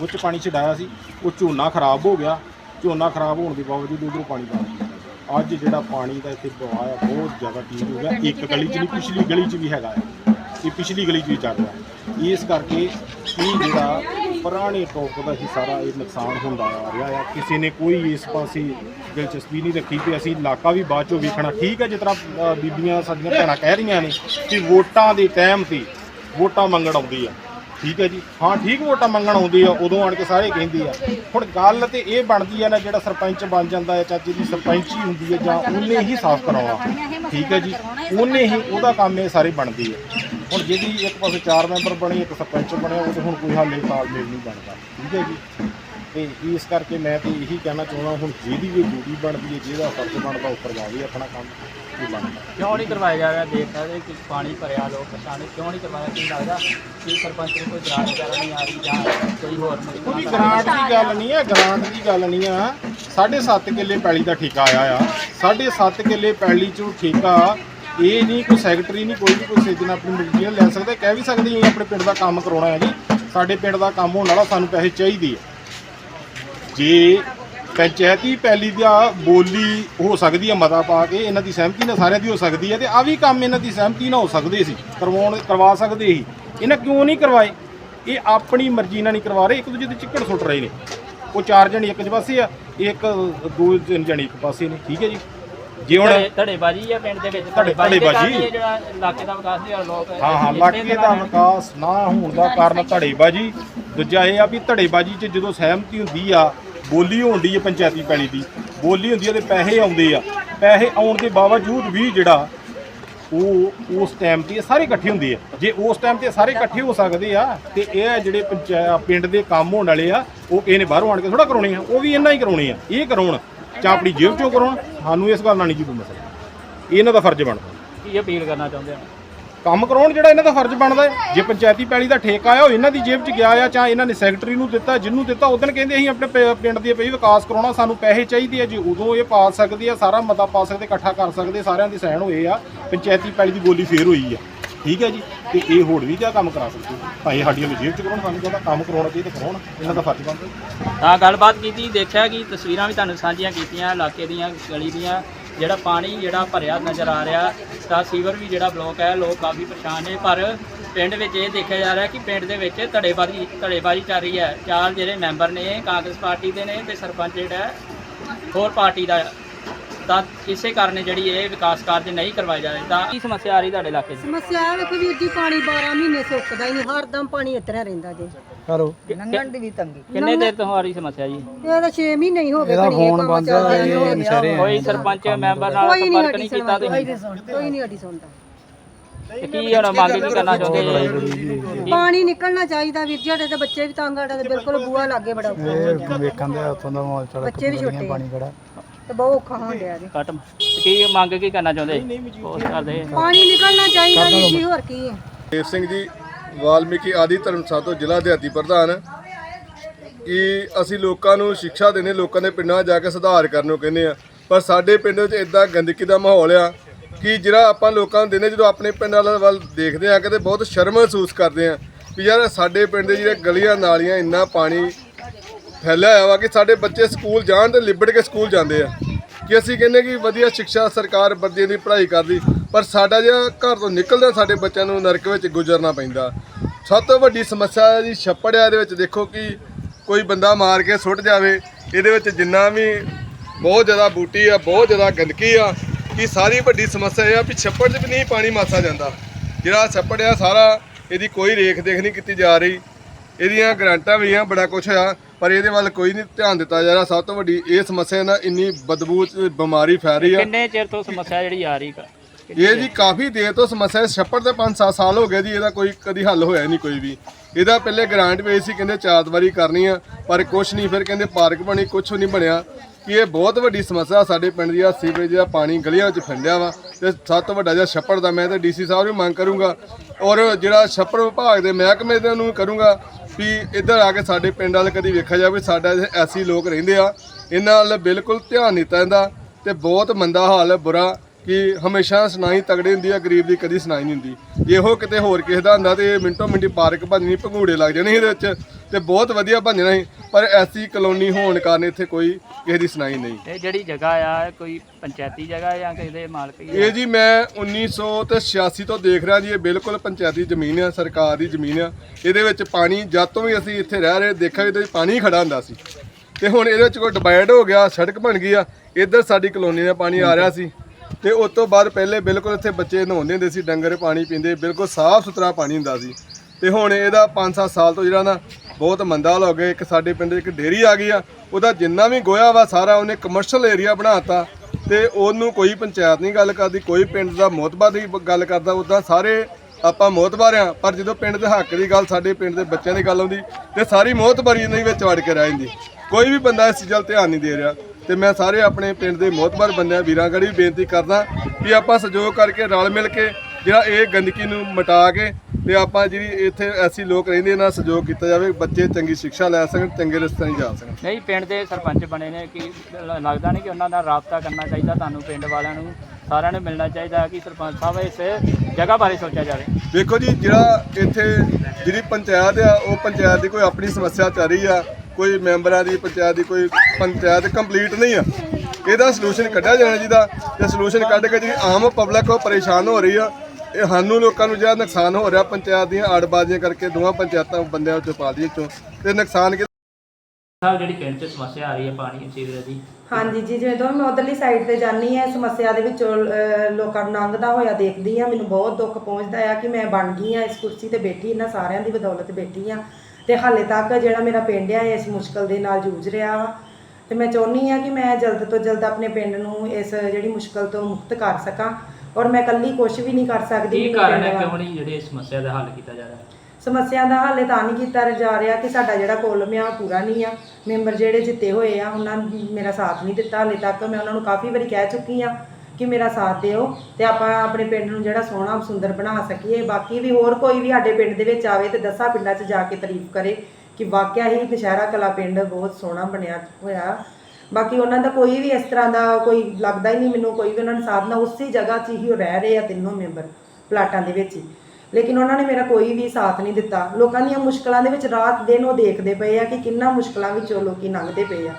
Speaker 5: ਉਹ 'ਚ ਪਾਣੀ ਛਡਾਇਆ ਸੀ ਉਹ ਝੋਨਾ ਖਰਾਬ ਹੋ ਗਿਆ ਝੋਨਾ ਖਰਾਬ ਹੋਣ ਦੇ ਬਾਵਜੂਦ ਉਧਰੋਂ ਪਾਣੀ ਪਾ ਦਿੱਤਾ। ਅੱਜ ਜਿਹੜਾ ਪਾਣੀ ਦਾ ਇੱਥੇ ਬਹਾਅ ਆ ਬਹੁਤ ਜ਼ਿਆਦਾ ਤੇਜ਼ ਹੋ ਗਿਆ। ਇੱਕ ਗਲੀ 'ਚ ਨਹੀਂ ਪਿਛਲੀ ਗਲੀ 'ਚ ਵੀ ਹੈਗਾ ਹੈ ਇਹ ਪਿਛਲੀ ਗਲੀ 'ਚ ਵੀ ਚੱਲ ਰਿਹਾ। ਇਸ ਕਰਕੇ ਇਹ ਜਿਹੜਾ ਪੁਰਾਣੇ ਟੋਪ ਦਾ ਹੀ ਸਾਰਾ ਇਹ ਨੁਕਸਾਨ ਹੁੰਦਾ ਆ ਰਿਹਾ ਆ। ਕਿਸੇ ਨੇ ਕੋਈ ਇਸ ਪਾਸੇ ਦਿਲਚਸਪੀ ਨਹੀਂ ਰੱਖੀ ਕਿ ਅਸੀਂ ਇਲਾਕਾ ਵੀ ਬਾਅਦ ਚੋਂ ਵੇਖਣਾ। ਠੀਕ ਹੈ ਜਿਸ ਤਰ੍ਹਾਂ ਅ, ਬੀਬੀਆਂ ਸਾਡੀਆਂ ਭੈਣਾਂ ਕਹਿ ਰਹੀਆਂ ਨੇ ਕਿ ਵੋਟਾਂ ਦੇ ਟਾਈਮ ਤੇ ਵੋਟਾਂ ਮੰਗਣ ਆਉਂਦੀ ਆ। ਠੀਕ ਹੈ ਜੀ? ਹਾਂ ਠੀਕ ਵੋਟਾਂ ਮੰਗਣ ਆਉਂਦੀ ਆ ਉਦੋਂ ਆਣ ਕੇ ਸਾਰੇ ਕਹਿੰਦੇ ਆ। ਹੁਣ ਗੱਲ ਤੇ ਇਹ ਬਣਦੀ ਆ ਨਾ ਜਿਹੜਾ ਸਰਪੰਚ ਬਣ ਜਾਂਦਾ ਹੈ ਚਾਚੇ ਦੀ ਸਰਪੰਚੀ ਹੁੰਦੀ ਹੈ ਜਾਂ ਉਹਨੇ ਹੀ ਸਾਫ਼ ਕਰਾਉਣਾ। ਠੀਕ ਹੈ ਜੀ? ਉਹਨੇ ਹੀ ਉਹਦਾ ਕੰਮ ਇਹ ਸਾਰੇ ਬਣਦੀ ਹੈ ਹੁਣ ਜਿਹਦੀ ਇੱਕ ਪਾਸੇ ਚਾਰ ਮੈਂਬਰ ਬਣੇ ਇੱਕ ਸਰਪੰਚ ਬਣਿਆ ਉਹ ਤੇ ਹੁਣ ਕੋਈ ਹਾਲੇ ਤਾਲਮੇਲ ਨਹੀਂ ਬਣਦਾ ਠੀਕ ਹੈ ਜੀ? ਤੇ ਇਸ ਕਰਕੇ ਮੈਂ ਤੇ ਇਹੀ ਕਹਿਣਾ ਚਾਹੁੰਦਾ ਹੁਣ ਜਿਹਦੀ ਵੀ ਡਿਊਟੀ ਬਣਦੀ ਹੈ ਜਿਹਦਾ ਫਰਜ਼ ਬਣਦਾ ਉਹ ਕਰਵਾਵੇ ਆਪਣਾ ਕੰਮ ਬਣਦਾ।
Speaker 1: ਕਿਉਂ ਨਹੀਂ ਕਰਵਾਇਆ ਜਾ ਰਿਹਾ? ਦੇਖ ਸਕਦੇ ਕਿ ਪਾਣੀ ਭਰਿਆ ਲੋਕ ਨੇ। ਕਿਉਂ ਨਹੀਂ ਕਰਵਾਇਆ? ਕੀ ਲੱਗਦਾ ਕਿ ਸਰਪੰਚ ਨੂੰ ਕੋਈ ਗ੍ਰਾਂਟ ਵਗੈਰਾ ਨਹੀਂ ਆ ਰਹੀ ਜਾਂ ਕੋਈ ਹੋਰ ਮੁਸ਼ਕਲ
Speaker 5: ਗ੍ਰਾਂਟ ਦੀ ਗੱਲ ਨਹੀਂ ਹੈ ਗ੍ਰਾਂਟ ਦੀ ਗੱਲ ਨਹੀਂ ਆ। ਸਾਢੇ ਸੱਤ ਕਿੱਲੇ ਪੈਲੀ ਦਾ ਠੇਕਾ ਆਇਆ ਆ। ਸਾਢੇ ਸੱਤ ਕਿੱਲੇ ਪੈਲੀ ਚੋਂ ਠੇਕਾ ਇਹ ਨਹੀਂ, ਕੋਈ ਸੈਕਟਰੀ ਨਹੀਂ, ਕੋਈ ਵੀ ਕੋਈ ਸੇਜਨ ਆਪਣੀ ਮਰਜ਼ੀ ਲੈ ਸਕਦਾ, ਕਹਿ ਵੀ ਸਕਦੇ ਜੀ, ਆਪਣੇ ਪਿੰਡ ਦਾ ਕੰਮ ਕਰਾਉਣਾ ਹੈ ਜੀ। ਸਾਡੇ ਪਿੰਡ ਦਾ ਕੰਮ ਹੋਣ ਵਾਲਾ ਸਾਨੂੰ ਪੈਸੇ ਚਾਹੀਦੇ ਆ। ਜੇ ਪੰਚਾਇਤੀ ਪੈਲੀ ਦਾ ਬੋਲੀ ਹੋ ਸਕਦੀ ਹੈ, ਮਤਾ ਪਾ ਕੇ ਇਹਨਾਂ ਦੀ ਸਹਿਮਤੀ ਨਾਲ ਸਾਰਿਆਂ ਦੀ ਹੋ ਸਕਦੀ ਹੈ, ਤੇ ਆ ਵੀ ਕੰਮ ਇਹਨਾਂ ਦੀ ਸਹਿਮਤੀ ਨਾਲ ਹੋ ਸਕਦੇ ਸੀ, ਕਰਵਾਉਣ, ਕਰਵਾ ਸਕਦੇ ਸੀ। ਇਹਨਾਂ ਕਿਉਂ ਨਹੀਂ ਕਰਵਾਏ? ਇਹ ਆਪਣੀ ਮਰਜ਼ੀ ਨਾਲ ਨਹੀਂ ਕਰਵਾ ਰਹੇ, ਇੱਕ ਦੂਜੇ ਦੇ ਚਿੱਕੜ ਸੁੱਟ ਰਹੇ ਨੇ। ਉਹ ਚਾਰ ਜਣੇ ਇੱਕ ਪਾਸੇ ਆ ਇੱਕ, ਦੋ ਤਿੰਨ ਜਣੇ ਇੱਕ ਪਾਸੇ ਨੇ, ਠੀਕ ਹੈ ਜੀ। ਜੇ ਹੁਣ
Speaker 1: ਧੜੇ ਧੜੇਬਾਜ਼ੀ ਆ ਪਿੰਡ ਦੇ ਵਿੱਚ
Speaker 5: ਧੜੇ-
Speaker 1: ਧੜੇਬਾਜ਼ੀ। ਦੇ ਕਾਰਨ
Speaker 5: ਧੜੇਬਾਜ਼ੀ।
Speaker 1: ਇਹ ਜਿਹੜਾ ਇਲਾਕੇ ਦਾ ਵਿਕਾਸ ਨਹੀਂ ਹੋਇਆ ਲੋਕ
Speaker 5: ਹਾਂ ਹਾਂ ਇਲਾਕੇ ਦਾ ਵਿਕਾਸ ਨਾ ਹੋਣ ਦਾ ਕਾਰਨ ਧੜੇਬਾਜੀ। ਦੂਜਾ ਇਹ ਆ ਵੀ ਧੜੇਬਾਜੀ 'ਚ ਜਦੋਂ ਸਹਿਮਤੀ ਹੁੰਦੀ ਆ ਬੋਲੀ ਹੁੰਦੀ ਹੈ ਪੰਚਾਇਤੀ ਪੈਲੀ ਦੀ। ਬੋਲੀ ਹੁੰਦੀ ਹੈ ਤੇ ਪੈਸੇ ਆਉਂਦੇ ਆ। ਪੈਸੇ ਆਉਣ ਦੇ ਬਾਵਜੂਦ ਵੀ ਜਿਹੜਾ ਉਹ ਉਸ ਟਾਈਮ ਤੇ ਸਾਰੇ ਇਕੱਠੇ ਹੁੰਦੇ ਆ। ਜੇ ਉਸ ਟਾਈਮ ਤੇ ਸਾਰੇ ਇਕੱਠੇ ਹੋ ਸਕਦੇ ਆ ਤੇ ਇਹ ਜਿਹੜੇ ਪਿੰਡ ਦੇ ਕੰਮ ਹੋਣ ਵਾਲੇ ਆ ਉਹ ਕਿਸੇ ਨੇ ਬਾਹਰੋਂ ਆਣ ਕੇ ਥੋੜਾ ਕਰਾਉਣੇ ਆ। ਉਹ ਵੀ ਇਹਨਾਂ ਹੀ ਕਰਾਉਣੇ ਆ। ਇਹ ਕਰਾਉਣ। ਜਾਂ ਆਪਣੀ ਜੇਬ ਚੋਂ ਕਰਾਉਣ ਸਾਨੂੰ ਇਸ ਗੱਲ ਨਾਲ ਨਹੀਂ ਜੀ ਕੋਈ ਮਸਲਾ। ਇਹ ਇਹਨਾਂ ਦਾ ਫਰਜ਼ ਬਣਦਾ।
Speaker 1: ਕੀ ਅਪੀਲ ਕਰਨਾ ਚਾਹੁੰਦੇ ਹੋ
Speaker 5: ਕੰਮ ਕਰਾਉਣ ਜਿਹੜਾ ਇਹਨਾਂ ਦਾ ਫਰਜ਼ ਬਣਦਾ ਹੈ। ਜੇ ਪੰਚਾਇਤੀ ਪੈਲੀ ਦਾ ਠੇਕਾ ਆ ਉਹ ਇਹਨਾਂ ਦੀ ਜੇਬ 'ਚ ਗਿਆ ਆ ਜਾਂ ਇਹਨਾਂ ਨੇ ਸੈਕਟਰੀ ਨੂੰ ਦਿੱਤਾ ਜਿੰਨੂੰ ਦਿੱਤਾ ਉਦੋਂ ਕਹਿੰਦੇ ਅਸੀਂ ਆਪਣੇ ਪ- ਪਿੰਡ ਦੀ ਪਈ ਵਿਕਾਸ ਕਰਾਉਣਾ ਸਾਨੂੰ ਪੈਸੇ ਚਾਹੀਦੇ ਆ ਜੀ। ਉਦੋਂ ਇਹ ਪਾ ਸਕਦੇ ਆ ਸਾਰਾ ਮਤਾ ਪਾ ਸਕਦੇ ਇਕੱਠਾ ਕਰ ਸਕਦੇ ਸਾਰਿਆਂ ਦੇ ਸਾਈਨ ਹੋਏ ਆ। ਪੰਚਾਇਤੀ ਪੈਲੀ ਦੀ ਬੋਲੀ ਫੇਰ ਹੋਈ ਆ। ਠੀਕ ਹੈ ਜੀ, ਤੇ ਇਹ ਹੋਰ ਵੀ ਕਿਆ ਕੰਮ ਕਰਾ ਸਕਦੇ ਭਾਈ ਸਾਡੀਆਂ ਵੀ ਜੇਬ 'ਚ ਕਰਾਉਣ, ਸਾਨੂੰ ਕਹਿੰਦਾ ਕੰਮ ਕਰਾਉਣਾ ਚਾਹੀਦਾ, ਕਰਾਉਣ, ਇਹਨਾਂ ਦਾ ਫਰਜ਼ ਬਣਦਾ।
Speaker 1: ਤਾਂ ਗੱਲਬਾਤ ਕੀਤੀ, ਦੇਖਿਆ ਕਿ ਤਸਵੀਰਾਂ ਵੀ ਤੁਹਾਨੂੰ ਸਾਂਝੀਆਂ ਕੀਤੀਆਂ, ਇਲਾਕੇ ਦੀਆਂ, ਗਲੀ ਦੀਆਂ, ਜਿਹੜਾ ਪਾਣੀ ਜਿਹੜਾ ਭਰਿਆ ਨਜ਼ਰ ਆ ਰਿਹਾ, ਤਾਂ ਸੀਵਰ ਵੀ ਜਿਹੜਾ ਬਲੌਕ ਹੈ, ਲੋਕ ਕਾਫੀ ਪਰੇਸ਼ਾਨ ਨੇ, ਪਰ ਪਿੰਡ ਵਿੱਚ ਇਹ ਦੇਖਿਆ ਜਾ ਰਿਹਾ ਕਿ ਪਿੰਡ ਦੇ ਵਿੱਚ ਧੜੇਬਾਜ਼ੀ ਧੜੇਬਾਜ਼ੀ ਚੱਲ ਰਹੀ ਹੈ। ਚਾਰ ਜਿਹੜੇ ਮੈਂਬਰ ਨੇ, ਕਾਂਗਰਸ ਪਾਰਟੀ ਦੇ ਨੇ ਤੇ ਸਰਪੰਚ ਜਿਹੜਾ ਹੋਰ ਪਾਰਟੀ ਦਾ ਤਾਂ ਇਸੇ ਕਾਰਨ ਜਿਹੜੀ ਇਹ ਵਿਕਾਸ ਕਾਰਜ ਨਹੀਂ ਕਰਵਾਏ ਜਾ ਰਹੇ ਤਾਂ ਕੀ ਸਮੱਸਿਆ ਆ ਰਹੀ ਤੁਹਾਡੇ ਇਲਾਕੇ 'ਚ
Speaker 6: ਸਮੱਸਿਆ ਇਹ ਵੇਖੋ ਵੀਰ ਜੀ ਪਾਣੀ 12 ਮਹੀਨੇ ਸੁੱਕਦਾ ਹੀ ਨਹੀਂ ਹਰਦਮ ਪਾਣੀ ਇਤਨਾ ਰਹਿੰਦਾ ਜੀ।
Speaker 1: ਲੰਘਣ ਦੀ ਵੀ ਤੰਗੀ। ਕਿੰਨੇ ਦੇਰ ਤੋਂ ਆ ਰਹੀ ਸਮੱਸਿਆ ਜੀ?
Speaker 6: ਇਹ ਤਾਂ 6 ਮਹੀਨੇ ਹੀ ਹੋ ਗਏ ਇਹਦਾ ਫੋਨ ਬੰਦ
Speaker 1: ਕੋਈ ਸਰਪੰਚ ਮੈਂਬਰ ਨਾਲ
Speaker 6: ਕੋਈ ਨਹੀਂ
Speaker 1: ਸੰਪਰਕ ਨਹੀਂ ਕੀਤਾ ਤੁਸੀਂ?
Speaker 6: ਸੁਣਦਾ ਕੋਈ ਨਹੀਂ ਸਾਡੀ ਸੁਣਦਾ।
Speaker 1: ਕੀ ਹੁਣ ਮੰਗ ਕੀ ਕਰਨਾ ਚਾਹੁੰਦੇ ਜੀ।
Speaker 6: ਪਾਣੀ ਨਿਕਲਣਾ ਚਾਹੀਦਾ ਵੀਰ ਜੀ ਸਾਡੇ ਤੇ ਬੱਚੇ ਵੀ ਤੰਗ ਆੜਾ ਤੇ ਬਿਲਕੁਲ ਬੂਆ ਲਾਗੇ ਬੜਾ ਔਖਾ। ਹੋ ਗਿਆ।
Speaker 7: ਵੇਖਣ ਦੇ ਉੱਥੋਂ ਦਾ ਮਾਹੌਲ ਚੜਾ
Speaker 6: ਬੱਚੇ ਵੀ ਛੋਟੇ ਆ।
Speaker 7: ਖੜਾ।
Speaker 6: ਤੇ ਬਹੁਤ ਔਖਾ ਹੋਣ ਡਿਆ ਜੀ।
Speaker 1: ਕਟਮ ਕੀ ਮੰਗ ਕੀ ਕਰਨਾ ਚਾਹੁੰਦੇ? ਉਸ ਕਰਦੇ।
Speaker 6: ਪਾਣੀ ਨਿਕਲਣਾ ਚਾਹੀਦਾ ਵੀਰ ਜੀ ਹੋਰ ਕੀ ਹੈ।
Speaker 8: ਦੇਵ ਸਿੰਘ ਜੀ ਵਾਲਮੀਕੀ ਆਦੀ ਧਰਮਸਾ ਤੋਂ ਜ਼ਿਲ੍ਹਾ ਦਿਹਾਤੀ ਪ੍ਰਧਾਨ ਕਿ ਅਸੀਂ ਲੋਕਾਂ ਨੂੰ ਸਿੱਖਿਆ ਦੇਣੇ ਲੋਕਾਂ ਦੇ ਪਿੰਡਾਂ ਜਾ ਕੇ ਸੁਧਾਰ ਕਰਨ ਨੂੰ ਕਹਿੰਦੇ ਆ ਪਰ ਸਾਡੇ ਪਿੰਡ ਵਿੱਚ ਇਦਾਂ ਗੰਦਗੀ ਦਾ ਮਾਹੌਲ ਆ ਕਿ ਜਿਹੜਾ ਆਪਾਂ ਲੋਕਾਂ ਨੂੰ ਦਿੰਦੇ ਜਦੋਂ ਆਪਣੇ ਪਿੰਡ ਵੱਲ ਦੇਖਦੇ ਆ ਕਿਤੇ ਬਹੁਤ ਸ਼ਰਮ ਮਹਿਸੂਸ ਕਰਦੇ ਆ ਵੀ ਯਾਰ ਸਾਡੇ ਪਿੰਡ ਦੇ ਜਿਹੜੇ ਗਲੀਆਂ ਨਾਲੀਆਂ ਇੰਨਾ ਪਾਣੀ ਫੈਲਿਆ ਹੋਇਆ ਵਾ ਕਿ ਸਾਡੇ ਬੱਚੇ ਸਕੂਲ ਜਾਣ ਤੇ ਲਿਬੜ ਕੇ ਸਕੂਲ ਜਾਂਦੇ ਆ। ਕਿ ਅਸੀਂ ਕਹਿੰਦੇ ਕਿ ਵਧੀਆ ਸਿੱਖਿਆ ਸਰਕਾਰ ਬੱਚਿਆਂ ਦੀ ਪੜ੍ਹਾਈ ਕਰਦੀ, ਪਰ ਸਾਡਾ ਜਿਹੜਾ ਘਰ ਤੋਂ ਨਿਕਲਦਾ, ਸਾਡੇ ਬੱਚਿਆਂ ਨੂੰ ਨਰਕ ਵਿੱਚ ਗੁਜ਼ਰਨਾ ਪੈਂਦਾ। ਸਭ ਤੋਂ ਵੱਡੀ ਸਮੱਸਿਆ ਜੀ ਛੱਪੜ ਆ, ਇਹਦੇ ਵਿੱਚ ਦੇਖੋ ਕਿ ਕੋਈ ਬੰਦਾ ਮਾਰ ਕੇ ਸੁੱਟ ਜਾਵੇ, ਇਹਦੇ ਵਿੱਚ ਜਿੰਨਾ ਵੀ ਬਹੁਤ ਜ਼ਿਆਦਾ ਬੂਟੀ ਆ, ਬਹੁਤ ਜ਼ਿਆਦਾ ਗੰਦਗੀ ਆ, ਕਿ ਸਾਰੀ ਵੱਡੀ ਸਮੱਸਿਆ ਇਹ ਆ ਵੀ ਛੱਪੜ 'ਚ ਵੀ ਨਹੀਂ ਪਾਣੀ ਮਾਸਾ ਜਾਂਦਾ। ਜਿਹੜਾ ਛੱਪੜ ਆ, ਸਾਰਾ ਇਹਦੀ ਕੋਈ ਰੇਖ ਦੇਖ ਨਹੀਂ ਕੀਤੀ ਜਾ ਰਹੀ। ਇਹਦੀਆਂ ਗਰੰਟਾਂ ਵੀ ਆ, ਬੜਾ ਕੁਝ ਆ। ਪਰ ਇਹਦੇ ਵੱਲ ਕੋਈ ਨਹੀਂ ਧਿਆਨ ਦਿੱਤਾ ਜਾ ਰਿਹਾ। ਸਭ ਤੋਂ ਵੱਡੀ ਇਹ ਸਮੱਸਿਆ ਨਾਲ ਇੰਨੀ ਬਦਬੂ ਚ ਬਿਮਾਰੀ ਫੈਲ ਰਹੀ ਆ।
Speaker 1: ਕਿੰਨੇ ਚਿਰ ਤੋਂ ਸਮੱਸਿਆ ਜਿਹੜੀ ਆ ਰਹੀ ਕਾ
Speaker 8: ਇਹ ਜੀ ਕਾਫੀ ਦੇਰ ਤੋਂ ਸਮੱਸਿਆ ਹੈ। ਛੱਪੜ ਤੇ 5-7 ਸਾਲ ਹੋ ਗਏ ਜੀ ਇਹਦਾ ਕੋਈ ਕਦੀ ਹੱਲ ਹੋਇਆ ਨਹੀਂ ਕੋਈ ਵੀ। ਇਹਦਾ ਪਹਿਲੇ ਗ੍ਰਾਂਟ ਵੀ ਸੀ ਕਹਿੰਦੇ ਚਾਰ ਕਰਨੀ ਆ ਪਰ ਕੁਛ ਨਹੀਂ ਫਿਰ ਕਹਿੰਦੇ ਪਾਰਕ ਬਣੀ ਕੁਛ ਨਹੀਂ ਬਣਿਆ। ਕਿ ਇਹ ਬਹੁਤ ਵੱਡੀ ਸਮੱਸਿਆ ਸਾਡੇ ਪਿੰਡ ਦੀ ਆ ਸੀਵਰੇਜ ਦਾ ਪਾਣੀ ਗਲੀਆਂ 'ਚ ਫੈਲਿਆ ਵਾ। ਤੇ ਸਭ ਤੋਂ ਵੱਡਾ ਜਿਹੜਾ ਛੱਪੜ ਦਾ ਮੈਂ ਤੇ ਡੀਸੀ ਸਾਹਿਬ ਨੂੰ ਮੰਗ ਕਰੂੰਗਾ। ਔਰ ਜਿਹੜਾ ਛੱਪੜ ਵਿਭਾਗ ਦੇ ਮਹਿਕਮੇ ਦੇ ਨੂੰ ਕਰੂੰਗਾ ਵੀ ਇੱਧਰ ਆ ਕੇ ਸਾਡੇ ਪਿੰਡ ਵਾਲ ਕਦੀ ਵੇਖਿਆ ਜਾਵੇ ਸਾਡਾ ਇੱਥੇ ਐਸੀ ਲੋਕ ਰਹਿੰਦੇ ਆ, ਇਹਨਾਂ ਵੱਲ ਬਿਲਕੁਲ ਧਿਆਨ ਨਹੀਂ ਜਾਂਦਾ ਤੇ ਬਹੁਤ ਮੰਦਾ ਹਾਲ ਹੈ, ਬੁਰਾ, ਕਿ ਹਮੇਸ਼ਾ ਸੁਣਾਈ ਤਗੜੀ ਹੁੰਦੀ ਆ, ਗਰੀਬ ਦੀ ਕਦੀ ਸੁਣਾਈ ਨਹੀਂ ਹੁੰਦੀ। ਜੇ ਇਹੋ ਕਿਤੇ ਹੋਰ ਕਿਸੇ ਦਾ ਹੁੰਦਾ ਤੇ ਇਹ ਮਿੰਟੋ ਮਿੰਟੀ ਪਾਰਕ ਭੰਜਣੀ ਭੰਗੂੜੇ ਲੱਗ ਜਾਣੇ ਇਹਦੇ ਵਿੱਚ। ਤੇ ਬਹੁਤ ਵਧੀਆ ਭੰਜਣਾ ਸੀ ਪਰ ਐਸੀ ਕਲੋਨੀ ਹੋਣ ਕਾਰਨ ਇੱਥੇ ਕੋਈ ਕਿਸੇ ਦੀ ਸੁਣਾਈ ਨਹੀਂ।
Speaker 1: ਇਹ ਜਿਹੜੀ ਜਗ੍ਹਾ ਆ ਇਹ ਕੋਈ ਪੰਚਾਇਤੀ ਜਗ੍ਹਾ ਜਾਂ ਕਿਸੇ ਦੇ ਮਾਲਕ ਹੀ ਆ?
Speaker 8: ਇਹ ਜੀ ਮੈਂ 1986 ਤੋਂ ਦੇਖ ਰਿਹਾ ਜੀ ਇਹ ਬਿਲਕੁਲ ਪੰਚਾਇਤੀ ਜ਼ਮੀਨ ਆ ਸਰਕਾਰ ਦੀ ਜ਼ਮੀਨ ਆ। ਇਹਦੇ ਵਿੱਚ ਪਾਣੀ ਜਦ ਤੋਂ ਵੀ ਅਸੀਂ ਇੱਥੇ ਰਹਿ ਰਹੇ ਦੇਖਿਆ ਇਹਦੇ ਵਿੱਚ ਪਾਣੀ ਖੜਾ ਹੁੰਦਾ ਸੀ। ਤੇ ਹੁਣ ਇਹਦੇ ਵਿੱਚ ਕੋਈ ਡਿਵਾਈਡ ਹੋ ਗਿਆ ਸੜਕ ਬਣ ਗਈ ਆ। ਇੱਧਰ ਸਾਡੀ ਕਲੋਨੀ ਦਾ ਪਾਣੀ ਆ ਰਿਹਾ ਸੀ। ਤੇ ਉਸ ਤੋਂ ਬਾਅਦ ਪਹਿਲੇ ਬਿਲਕੁਲ ਇੱਥੇ ਬੱਚੇ ਨਹਾਉਂਦੇ ਹੁੰਦੇ ਸੀ ਡੰਗਰ ਪਾਣੀ ਪੀਂਦੇ ਬਿਲਕੁਲ ਸਾਫ਼ ਸੁਥਰਾ ਪਾਣੀ ਹੁੰਦਾ ਸੀ। ਤੇ ਹੁਣ ਇਹਦਾ 5-7 ਸਾਲ ਤੋਂ ਜਿਹੜਾ ਨਾ ਬਹੁਤ ਮੰਦਾ ਹਾਲ ਹੋ ਗਿਆ। ਇੱਕ ਸਾਡੇ ਪਿੰਡ 'ਚ ਇੱਕ ਡੇਰੀ ਆ ਗਈ ਆ। ਉਹਦਾ ਜਿੰਨਾ ਵੀ ਗੋਇਆ ਵਾ, ਸਾਰਾ ਉਹਨੇ ਕਮਰਸ਼ੀਅਲ ਏਰੀਆ ਬਣਾਤਾ। ਤੇ ਉਹਨੂੰ ਕੋਈ ਪੰਚਾਇਤ ਨਹੀਂ ਗੱਲ ਕਰਦੀ, ਕੋਈ ਪਿੰਡ ਦਾ ਮੋਤਬਾ ਦੀ ਗੱਲ ਕਰਦਾ। ਉਦਾਂ ਸਾਰੇ ਆਪਾਂ ਮੋਤਬਾਰ ਆ ਪਰ ਜਦੋਂ ਪਿੰਡ ਦੇ ਹੱਕ ਦੀ ਗੱਲ ਸਾਡੇ ਪਿੰਡ ਦੇ ਬੱਚਿਆਂ ਦੀ ਗੱਲ ਆਉਂਦੀ, ਤੇ ਸਾਰੀ ਮੋਤਬਾਰੀ ਇਹਨਾਂ ਵਿੱਚ ਵੜ ਕੇ ਰਹਿ ਜਾਂਦੀ। ਕੋਈ ਵੀ ਬੰਦਾ ਇਸ ਚੀਜ਼ ਵੱਲ ਧਿਆਨ ਨਹੀਂ ਦੇ ਰਿਹਾ। ਤੇ ਮੈਂ ਸਾਰੇ ਆਪਣੇ ਪਿੰਡ ਦੇ ਮੋਤਬਾਰ ਬੰਦਿਆਂ, ਵੀਰਾਂ ਗੜੀ ਵੀ ਬੇਨਤੀ ਕਰਦਾ ਵੀ ਆਪਾਂ ਸਹਿਯੋਗ ਕਰਕੇ ਰਲ ਮਿਲ ਕੇ ਜਿਹੜਾ ਇਹ ਗੰਦਗੀ ਨੂੰ ਮਿਟਾ ਕੇ ਤੇ ਆਪਾਂ ਜਿਹੜੀ ਇੱਥੇ ਐਸੀ ਲੋਕ ਰਹਿੰਦੇ ਇਹਨਾਂ ਨਾਲ ਸਹਿਯੋਗ ਕੀਤਾ ਜਾਵੇ ਬੱਚੇ ਚੰਗੀ ਸਿੱਖਿਆ ਲੈ ਸਕਣ ਚੰਗੇ ਰਸਤੇ ਨਹੀਂ ਜਾ ਸਕਣ।
Speaker 1: ਨਹੀਂ ਪਿੰਡ ਦੇ ਸਰਪੰਚ ਬਣੇ ਨੇ ਕਿ ਲੱਗਦਾ ਨਹੀਂ ਕਿ ਉਹਨਾਂ ਨਾਲ ਰਾਬਤਾ ਕਰਨਾ ਚਾਹੀਦਾ ਤੁਹਾਨੂੰ ਪਿੰਡ ਵਾਲਿਆਂ ਨੂੰ ਸਾਰਿਆਂ ਨੂੰ ਮਿਲਣਾ ਚਾਹੀਦਾ ਕਿ ਸਰਪੰਚ ਸਾਹਿਬ ਇਸ ਜਗ੍ਹਾ ਬਾਰੇ ਸੋਚਿਆ ਜਾਵੇ।
Speaker 8: ਵੇਖੋ ਜੀ ਜਿਹੜਾ ਇੱਥੇ ਜਿਹੜੀ ਪੰਚਾਇਤ ਆ ਉਹ ਪੰਚਾਇਤ ਦੀ ਕੋਈ ਆਪਣੀ ਸਮੱਸਿਆ ਚੱਲ ਰਹੀ ਆ ਕੋਈ ਮੈਂਬਰਾਂ ਦੀ ਪੰਚਾਇਤ ਦੀ ਕੋਈ ਪੰਚਾਇਤ ਕੰਪਲੀਟ ਨਹੀਂ ਆ। ਇਹਦਾ ਸੋਲੂਸ਼ਨ ਕੱਢਿਆ ਜਾਣਾ ਜਿਹਦਾ ਤੇ ਸੋਲੂਸ਼ਨ ਕੱਢ ਕੇ ਜਿਹੜੀ ਆਮ ਪਬਲਿਕ ਉਹ ਪਰੇਸ਼ਾਨ ਹੋ ਰਹੀ ਆ। ਇਹ ਸਾਨੂੰ ਲੋਕਾਂ ਨੂੰ ਜਿਹੜਾ ਨੁਕਸਾਨ ਹੋ ਰਿਹਾ ਪੰਚਾਇਤ ਦੀਆਂ ਆੜਬਾਜ਼ੀਆਂ ਕਰਕੇ ਦੋਵਾਂ ਪੰਚਾਇਤਾਂ ਬੰਦਿਆਂ ਵਿੱਚੋਂ ਪਾਦੀਆਂ ਚੋਂ। ਤੇ ਨੁਕਸਾਨ ਕਿ
Speaker 1: ਸਾਹਿਬ ਜਿਹੜੀ ਪਿੰਡ 'ਚ ਸਮੱਸਿਆ ਆ ਰਹੀ ਹੈ ਪਾਣੀ ਸੀਵਰੇਜ ਦੀ।
Speaker 7: ਹਾਂਜੀ ਜੀ ਜਦੋਂ ਮੈਂ ਉਧਰਲੀ ਸਾਈਡ ਤੇ ਜਾਂਦੀ ਆ ਸਮੱਸਿਆ ਦੇ ਵਿੱਚੋਂ ਅਹ, ਲੋਕਾਂ ਨੂੰ ਲੰਘਦਾ ਹੋਇਆ ਦੇਖਦੀ ਆ ਮੈਨੂੰ ਬਹੁਤ ਦੁੱਖ ਪਹੁੰਚਦਾ ਆ ਕਿ ਮੈਂ ਬਣ ਗਈ ਆ ਇਸ ਕੁਰਸੀ ਤੇ ਬੈਠੀ ਇਹਨਾਂ ਸਾਰਿਆਂ ਦੀ ਬਦੌਲਤ ਬੈਠੀ ਆ ਤੇ ਹਾਲੇ ਤੱਕ ਜਿਹੜਾ ਮੇਰਾ ਪਿੰਡ ਆ ਇਸ ਮੁਸ਼ਕਲ ਦੇ ਨਾਲ ਜੂਝ ਰਿਹਾ ਵਾ। ਤੇ ਮੈਂ ਚਾਹੁੰਦੀ ਆ ਕਿ ਮੈਂ ਜਲਦ ਤੋਂ ਜਲਦ ਆਪਣੇ ਪਿੰਡ ਨੂੰ ਇਸ ਜਿਹੜੀ ਮੁਸ਼ਕਲ ਤੋਂ ਮੁਕਤ ਕਰ ਸਕਾਂ। ਔਰ ਮੈਂ ਇਕੱਲੀ ਕੁਝ ਵੀ ਨਹੀਂ ਕਰ ਸਕਦੀ
Speaker 1: ਕੀ ਕਾਰਨ ਹੈ ਕਿਉਂ ਨਹੀਂ ਜਿਹੜੇ ਇਸ ਸਮੱਸਿਆ ਦਾ ਹੱਲ ਕੀਤਾ ਜਾ ਰਿਹਾ?
Speaker 7: ਸਮੱਸਿਆ ਦਾ ਹੱਲ ਤਾਂ ਨਹੀਂ ਕੀਤਾ ਜਾ ਰਿਹਾ ਕਿ ਸਾਡਾ ਜਿਹੜਾ ਕੋਲਮ ਆ ਉਹ ਪੂਰਾ ਨਹੀਂ ਆ। ਮੈਂਬਰ ਜਿਹੜੇ ਜਿੱਤੇ ਹੋਏ ਆ ਉਹਨਾਂ ਨੇ ਮੇਰਾ ਸਾਥ ਨਹੀਂ ਦਿੱਤਾ। ਹਾਲੇ ਤੱਕ ਮੈਂ ਉਹਨਾਂ ਨੂੰ ਕਾਫੀ ਵਾਰੀ ਕਹਿ ਚੁੱਕੀ ਆ ਕਿ ਮੇਰਾ ਸਾਥ ਦਿਓ ਤੇ ਆਪਾਂ ਆਪਣੇ ਪਿੰਡ ਨੂੰ ਜਿਹੜਾ ਸੋਹਣਾ ਸੁੰਦਰ ਬਣਾ ਸਕੀਏ। ਬਾਕੀ ਵੀ ਹੋਰ ਕੋਈ ਵੀ ਸਾਡੇ ਪਿੰਡ ਦੇ ਵਿੱਚ ਆਵੇ ਤੇ ਦਸਾਂ ਪਿੰਡਾਂ 'ਚ ਜਾ ਕੇ ਤਾਰੀਫ ਕਰੇ ਕਿ ਵਾਕਿਆ ਹੀ ਦੁਸ਼ਹਿਰਾ ਕਲਾ ਪਿੰਡ ਬਹੁਤ ਸੋਹਣਾ ਬਣਿਆ ਹੋਇਆ। ਬਾਕੀ ਉਹਨਾਂ ਦਾ ਕੋਈ ਵੀ ਇਸ ਤਰ੍ਹਾਂ ਦਾ ਕੋਈ ਲੱਗਦਾ ਹੀ ਨਹੀਂ ਮੈਨੂੰ, ਕੋਈ ਵੀ ਉਹਨਾਂ ਨੂੰ ਸਾਧਨਾ, ਉਸੇ ਜਗ੍ਹਾ 'ਚ ਹੀ ਉਹ ਰਹਿ ਰਹੇ ਆ ਤਿੰਨੋਂ ਮੈਂਬਰ ਪਲਾਟਾਂ ਦੇ ਵਿੱਚ ਹੀ। ਲੇਕਿਨ ਉਹਨਾਂ ਨੇ ਮੇਰਾ ਕੋਈ ਵੀ ਸਾਥ ਨਹੀਂ ਦਿੱਤਾ। ਲੋਕਾਂ ਦੀਆਂ ਮੁਸ਼ਕਲਾਂ ਦੇ ਵਿੱਚ ਰਾਤ ਦਿਨ ਉਹ ਦੇਖਦੇ ਪਏ ਆ ਕਿ ਕਿੰਨਾ ਮੁਸ਼ਕਲਾਂ ਵਿੱਚੋਂ ਲੋਕੀ ਲੰਘਦੇ ਪਏ ਆ।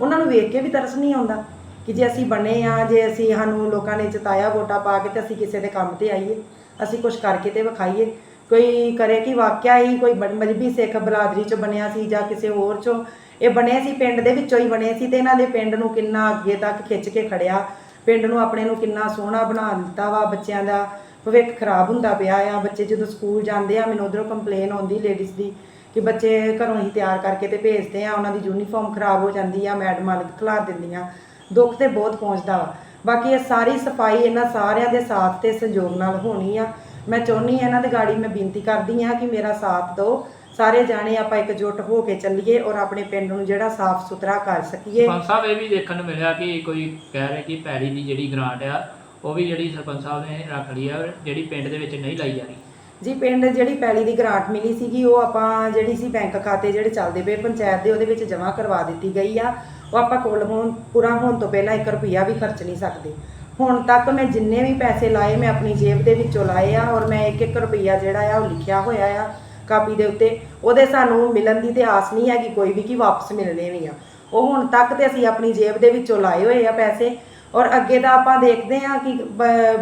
Speaker 7: ਉਹਨਾਂ ਨੂੰ ਵੇਖ ਕੇ ਵੀ ਤਰਸ ਨਹੀਂ ਆਉਂਦਾ ਕਿ ਜੇ ਅਸੀਂ ਬਣੇ ਆ, ਜੇ ਅਸੀਂ ਸਾਨੂੰ ਲੋਕਾਂ ਨੇ ਜਿਤਾਇਆ ਵੋਟਾਂ ਪਾ ਕੇ ਤੇ ਅਸੀਂ ਕਿਸੇ ਦੇ ਕੰਮ ਤੇ ਆਈਏ, ਅਸੀਂ ਕੁਝ ਕਰਕੇ ਤੇ ਵਿਖਾਈਏ। ਕੋਈ ਕਰੇ ਕਿ ਵਾਕਿਆ ਹੀ ਕੋਈ ਮਜਬੀ ਸਿੱਖ ਬਰਾਦਰੀ ਚ ਬਣਿਆ ਸੀ ਜਾਂ ਕਿਸੇ ਹੋਰ ਚੋਂ ਇਹ ਬਣੇ ਸੀ, ਪਿੰਡ ਦੇ ਵਿੱਚੋਂ ਹੀ ਬਣੇ ਸੀ ਤੇ ਇਹਨਾਂ ਦੇ ਪਿੰਡ ਨੂੰ ਕਿੰਨਾ ਅੱਗੇ ਤੱਕ ਖਿੱਚ ਕੇ ਖੜਿਆ। ਪਿੰਡ ਨੂੰ ਆਪਣੇ ਨੂੰ ਕਿੰਨਾ ਸੋਹਣਾ ਬਣਾ ਦਿੱਤਾ ਵਾ, ਬੱਚਿਆਂ ਦਾ ਭਵਿੱਖ ਖਰਾਬ ਹੁੰਦਾ ਪਿਆ ਆ। ਬੱਚੇ ਜਦੋਂ ਸਕੂਲ ਜਾਂਦੇ ਆ, ਮੈਨੂੰ ਉਧਰੋਂ ਕੰਪਲੇਨ ਆਉਂਦੀ ਲੇਡੀਜ਼ ਦੀ ਕਿ ਬੱਚੇ ਘਰੋਂ ਹੀ ਤਿਆਰ ਕਰਕੇ ਤੇ ਭੇਜਦੇ ਆ, ਉਹਨਾਂ ਦੀ ਯੂਨੀਫਾਰਮ ਖਰਾਬ ਹੋ ਜਾਂਦੀ ਆ ਮੈਡਮਾਂ ਲਿਖ ਖਿਲਾਰ ਦਿੰਦੀਆਂ। ਦੁੱਖ ਤੇ ਬਹੁਤ ਪਹੁੰਚਦਾ ਵਾ। ਬਾਕੀ ਇਹ ਸਾਰੀ ਸਫ਼ਾਈ ਇਹਨਾਂ ਸਾਰਿਆਂ ਦੇ ਸਾਥ ਤੇ ਸਹਿਯੋਗ ਨਾਲ ਹੋਣੀ ਆ। ਮੈਂ ਚਾਹੁੰਦੀ ਆ ਇਹਨਾਂ ਦੇ ਗਾੜੀ ਮੈਂ ਬੇਨਤੀ ਕਰਦੀ ਆ ਕਿ ਮੇਰਾ ਸਾਥ ਦਿਓ। ਸਾਰੇ ਜਾਣੇ ਆਪਾਂ ਇਕਜੁੱਟ ਹੋ ਕੇ ਚੱਲੀਏ ਔਰ ਆਪਣੇ ਪਿੰਡ ਨੂੰ ਜਿਹੜਾ ਸਾਫ਼ ਸੁਥਰਾ ਕਰ ਸਕੀਏ।
Speaker 1: ਸਰਪੰਚ ਸਾਹਿਬ ਇਹ ਵੀ ਦੇਖਣ ਨੂੰ ਮਿਲਿਆ ਕਿ ਕੋਈ ਕਹਿ ਰਿਹਾ ਕਿ ਪੈੜੀ ਦੀ ਜਿਹੜੀ ਗ੍ਰਾਂਟ ਆ ਉਹ ਵੀ ਜਿਹੜੀ ਸਰਪੰਚ ਸਾਹਿਬ ਨੇ ਰੱਖ ਲਈ ਆ ਜਿਹੜੀ ਪਿੰਡ ਦੇ ਵਿੱਚ ਨਹੀਂ ਲਾਈ ਜਾ ਰਹੀ
Speaker 7: ਜੀ ਪਿੰਡ ਜਿਹੜੀ ਪੈਲੀ ਦੀ ਗ੍ਰਾਂਟ ਮਿਲੀ ਸੀਗੀ ਉਹ ਆਪਾਂ ਜਿਹੜੀ ਸੀ ਬੈਂਕ ਖਾਤੇ ਜਿਹੜੇ ਚੱਲਦੇ ਪਏ ਪੰਚਾਇਤ ਦੇ ਉਹਦੇ ਵਿੱਚ ਜਮ੍ਹਾਂ ਕਰਵਾ ਦਿੱਤੀ ਗਈ ਆ। ਉਹ ਆਪਾਂ ਕੋਲ ਹੋਣ ਪੂਰਾ ਹੋਣ ਤੋਂ ਪਹਿਲਾਂ 1 ਰੁਪਿਆ ਵੀ ਖਰਚ ਨਹੀਂ ਸਕਦੇ। ਹੁਣ ਤੱਕ ਮੈਂ ਜਿੰਨੇ ਵੀ ਪੈਸੇ ਲਾਏ ਮੈਂ ਆਪਣੀ ਜੇਬ ਦੇ ਵਿੱਚੋਂ ਲਾਏ ਆ ਔਰ ਮੈਂ 1-1 ਰੁਪਿਆ ਜਿਹੜਾ ਆ ਉਹ ਲਿਖਿਆ ਹੋਇਆ ਆ। ਕਾਪੀ ਦੇ ਉੱਤੇ ਉਹਦੇ ਸਾਨੂੰ ਮਿਲਣ ਦੀ ਤੇ ਆਸ ਨਹੀਂ ਹੈਗੀ ਕੋਈ ਵੀ ਕਿ ਵਾਪਸ ਮਿਲਣੇ ਵੀ ਆ। ਉਹ ਹੁਣ ਤੱਕ ਤੇ ਅਸੀਂ ਆਪਣੀ ਜੇਬ ਦੇ ਵਿੱਚੋਂ ਲਾਏ ਹੋਏ ਆ ਪੈਸੇ ਔਰ ਅੱਗੇ ਦਾ ਆਪਾਂ ਦੇਖਦੇ ਹਾਂ ਕਿ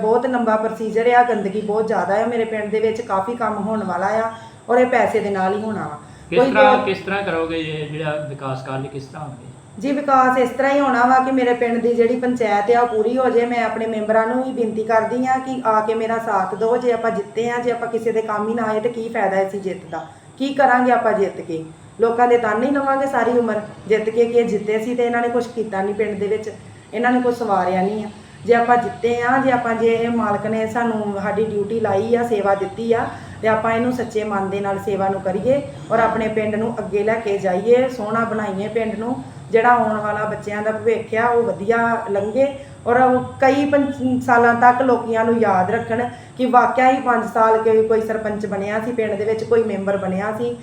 Speaker 7: ਬਹੁਤ ਲੰਬਾ ਪ੍ਰੋਸੀਜਰ ਆ ਗੰਦਗੀ ਬਹੁਤ ਜ਼ਿਆਦਾ ਆ ਮੇਰੇ ਪਿੰਡ ਦੇ ਵਿੱਚ ਕਾਫੀ ਕੰਮ ਹੋਣ ਵਾਲਾ ਆ ਔਰ ਇਹ ਪੈਸੇ ਦੇ ਨਾਲ ਹੀ ਹੋਣਾ ਵਾ।
Speaker 1: ਕਿਸ ਤਰ੍ਹਾਂ
Speaker 7: ਹੋਰ-
Speaker 1: ਕਿਸ ਤਰ੍ਹਾਂ ਕਰੋਗੇ ਇਹ ਜਿਹੜਾ ਵਿਕਾਸ ਕਾਰਜ ਕਿਸ ਤਰ੍ਹਾਂ ਹੋਣਗੇ?
Speaker 7: ਜੀ ਵਿਕਾਸ ਇਸ ਤਰ੍ਹਾਂ ਹੀ ਹੋਣਾ ਵਾ ਕਿ ਮੇਰੇ ਪਿੰਡ ਦੀ ਜਿਹੜੀ ਪੰਚਾਇਤ ਆ ਉਹ ਪੂਰੀ ਹੋ ਜੇ, ਮੈਂ ਆਪਣੇ ਮੈਂਬਰਾਂ ਨੂੰ ਵੀ ਬੇਨਤੀ ਕਰਦੀ ਆ ਕਿ ਆ ਕੇ ਮੇਰਾ ਸਾਥ ਦਿਓ, ਜੇ ਆਪਾਂ ਜਿੱਤੇ ਆ ਜੇ ਆਪਾਂ ਕਿਸੇ ਦੇ ਕੰਮ ਹੀ ਨਾ ਆਏ ਤੇ ਕੀ ਫਾਇਦਾ ਇਸ ਜਿੱਤ ਦਾ? ਕੀ ਕਰਾਂਗੇ ਆਪਾਂ ਜਿੱਤ ਕੇ? ਲੋਕਾਂ ਦੇ ਤਾਨੇ ਹੀ ਲਵਾਂਗੇ ਸਾਰੀ ਉਮਰ, ਜਿੱਤ ਕੇ ਕਿ ਜਿੱਤੇ ਸੀ ਤੇ ਇਹਨਾਂ ਨੇ ਕੁਝ ਕੀਤਾ ਨਹੀਂ ਪਿੰਡ ਦੇ ਵਿੱਚ, ਇਹਨਾਂ ਨੇ ਕੁਝ ਸਵਾਰਿਆ ਨਹੀਂ ਆ। ਜੇ ਆਪਾਂ ਜਿੱਤੇ ਆ ਜੇ ਆਪਾਂ ਜੇ ਇਹ ਮਾਲਕ ਨੇ ਸਾਨੂੰ ਸਾਡੀ ਡਿਊਟੀ ਲਾਈ ਆ, ਸੇਵਾ ਦਿੱਤੀ ਆ, ਤੇ ਆਪਾਂ ਇਹਨੂੰ ਸੱਚੇ ਮਨ ਦੇ ਨਾਲ ਸੇਵਾ ਨੂੰ ਕਰੀਏ ਔਰ ਆਪਣੇ ਪਿੰਡ ਨੂੰ ਅੱਗੇ ਲੈ ਕੇ ਜਾਈਏ, ਸੋਹਣਾ ਬਣਾਈਏ ਪਿੰਡ ਨੂੰ ਜਿਹੜਾ ਆਉਣ ਵਾਲਾ ਬੱਚਿਆਂ ਦਾ ਭਵਿੱਖ ਆ ਉਹ ਵਧੀਆ ਲੰਘੇ ਔਰ ਉਹ ਕਈ ਪੰਜ- ਸਾਲਾਂ ਤੱਕ ਲੋਕੀਆਂ ਨੂੰ ਯਾਦ ਰੱਖਣ ਕਿ ਵਾਕਿਆ ਹੀ 5 ਸਾਲ ਕੋਈ ਕੋਈ ਸਰਪੰਚ ਬਣਿਆ ਸੀ ਪਿੰਡ ਦੇ ਵਿੱਚ ਕੋਈ ਮੈਂਬਰ ਬਣਿਆ ਸੀ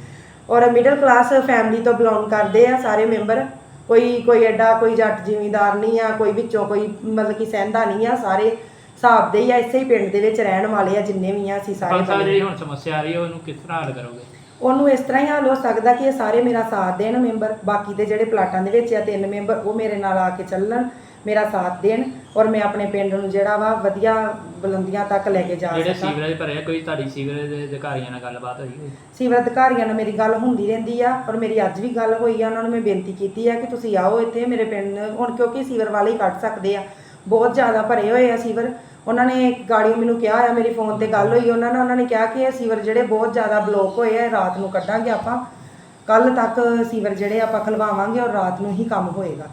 Speaker 7: ਔਰ ਮਿਡਲ ਕਲਾਸ ਫੈਮਿਲੀ ਤੋਂ ਬਿਲੋਂਗ ਕਰਦੇ ਆ ਸਾਰੇ ਮੈਂਬਰ ਕੋਈ ਕੋਈ ਐਡਾ ਕੋਈ ਜੱਟ ਜ਼ਿਮੀਂਦਾਰ ਨਹੀਂ ਆ ਕੋਈ ਵਿੱਚੋਂ ਕੋਈ ਮਤਲਬ ਕਿ ਸਹਿੰਦਾ ਨਹੀਂ ਆ ਸਾਰੇ ਹਿਸਾਬ ਦੇ ਹੀ ਆ ਇਸੇ ਹੀ ਪਿੰਡ ਦੇ ਵਿੱਚ ਰਹਿਣ ਵਾਲੇ ਆ ਜਿੰਨੇ ਵੀ ਆ ਅਸੀਂ ਸਾਰੇ।
Speaker 1: ਜਿਹੜੀ ਹੁਣ ਸਮੱਸਿਆ ਆ ਰਹੀ ਹੈ ਉਹਨੂੰ ਕਿਸ ਤਰ੍ਹਾਂ ਹੱਲ ਕਰੋਗੇ
Speaker 7: ਉਹਨੂੰ ਇਸ ਤਰ੍ਹਾਂ ਹੀ ਹੱਲ ਹੋ ਸਕਦਾ ਕਿ ਇਹ ਸਾਰੇ ਮੇਰਾ ਸਾਥ ਦੇਣ ਮੈਂਬਰ ਬਾਕੀ ਦੇ ਜਿਹੜੇ ਪਲਾਟਾਂ ਦੇ ਵਿੱਚ ਆ ਤਿੰਨ ਮੈਂਬਰ ਉਹ ਮੇਰੇ ਨਾਲ ਆ ਕੇ ਚੱਲਣ ਮੇਰਾ ਸਾਥ ਦੇਣ ਔਰ ਮੈਂ ਆਪਣੇ ਪਿੰਡ ਨੂੰ ਜਿਹੜਾ ਵਾ ਵਧੀਆ ਬੁਲੰਦੀਆਂ ਤੱਕ ਲੈ ਕੇ ਜਾ
Speaker 1: ਜਿਹੜੇ
Speaker 7: ਸਕਾਂ।
Speaker 1: ਸੀਵਰੇਜ ਭਰੇ ਆ, ਕੋਈ ਤੁਹਾਡੀ ਸੀਵਰੇਜ ਦੇ ਅਧਿਕਾਰੀਆਂ ਨਾਲ ਗੱਲਬਾਤ ਹੋਈ ਹੋਈ?
Speaker 7: ਸੀਵਰ ਅਧਿਕਾਰੀਆਂ ਨਾਲ ਮੇਰੀ ਗੱਲ ਹੁੰਦੀ ਰਹਿੰਦੀ ਆ ਔਰ ਮੇਰੀ ਅੱਜ ਵੀ ਗੱਲ ਹੋਈ ਆ ਉਹਨਾਂ ਨੂੰ ਮੈਂ ਬੇਨਤੀ ਕੀਤੀ ਆ ਕਿ ਤੁਸੀਂ ਆਓ ਇੱਥੇ ਮੇਰੇ ਪਿੰਡ ਹੁਣ ਕਿਉਂਕਿ ਸੀਵਰ ਵਾਲੇ ਹੀ ਕੱਢ ਸਕਦੇ ਆ ਬਹੁਤ ਜ਼ਿਆਦਾ ਭਰੇ ਹੋਏ ਆ ਸੀਵਰ। ਉਹਨਾਂ ਨੇ ਗਾੜੀਓ ਮੈਨੂੰ ਕਿਹਾ ਆ, ਮੇਰੀ ਫੋਨ ਤੇ ਗੱਲ ਹੋਈ, ਉਹਨਾਂ ਨਾਲ ਉਹਨਾਂ ਨੇ ਕਿਹਾ ਕਿ ਇਹ ਸੀਵਰ ਜਿਹੜੇ ਬਹੁਤ ਜ਼ਿਆਦਾ ਬਲੌਕ ਹੋਏ ਆ ਰਾਤ ਨੂੰ ਕੱਢਾਂਗੇ ਆਪਾਂ। ਕੱਲ ਤੱਕ ਸੀਵਰ ਜਿਹੜੇ ਆਪਾਂ ਖਲਵਾਵਾਂਗੇ ਔਰ ਰਾਤ ਨੂੰ ਹੀ ਕੰਮ ਹੋਏਗਾ।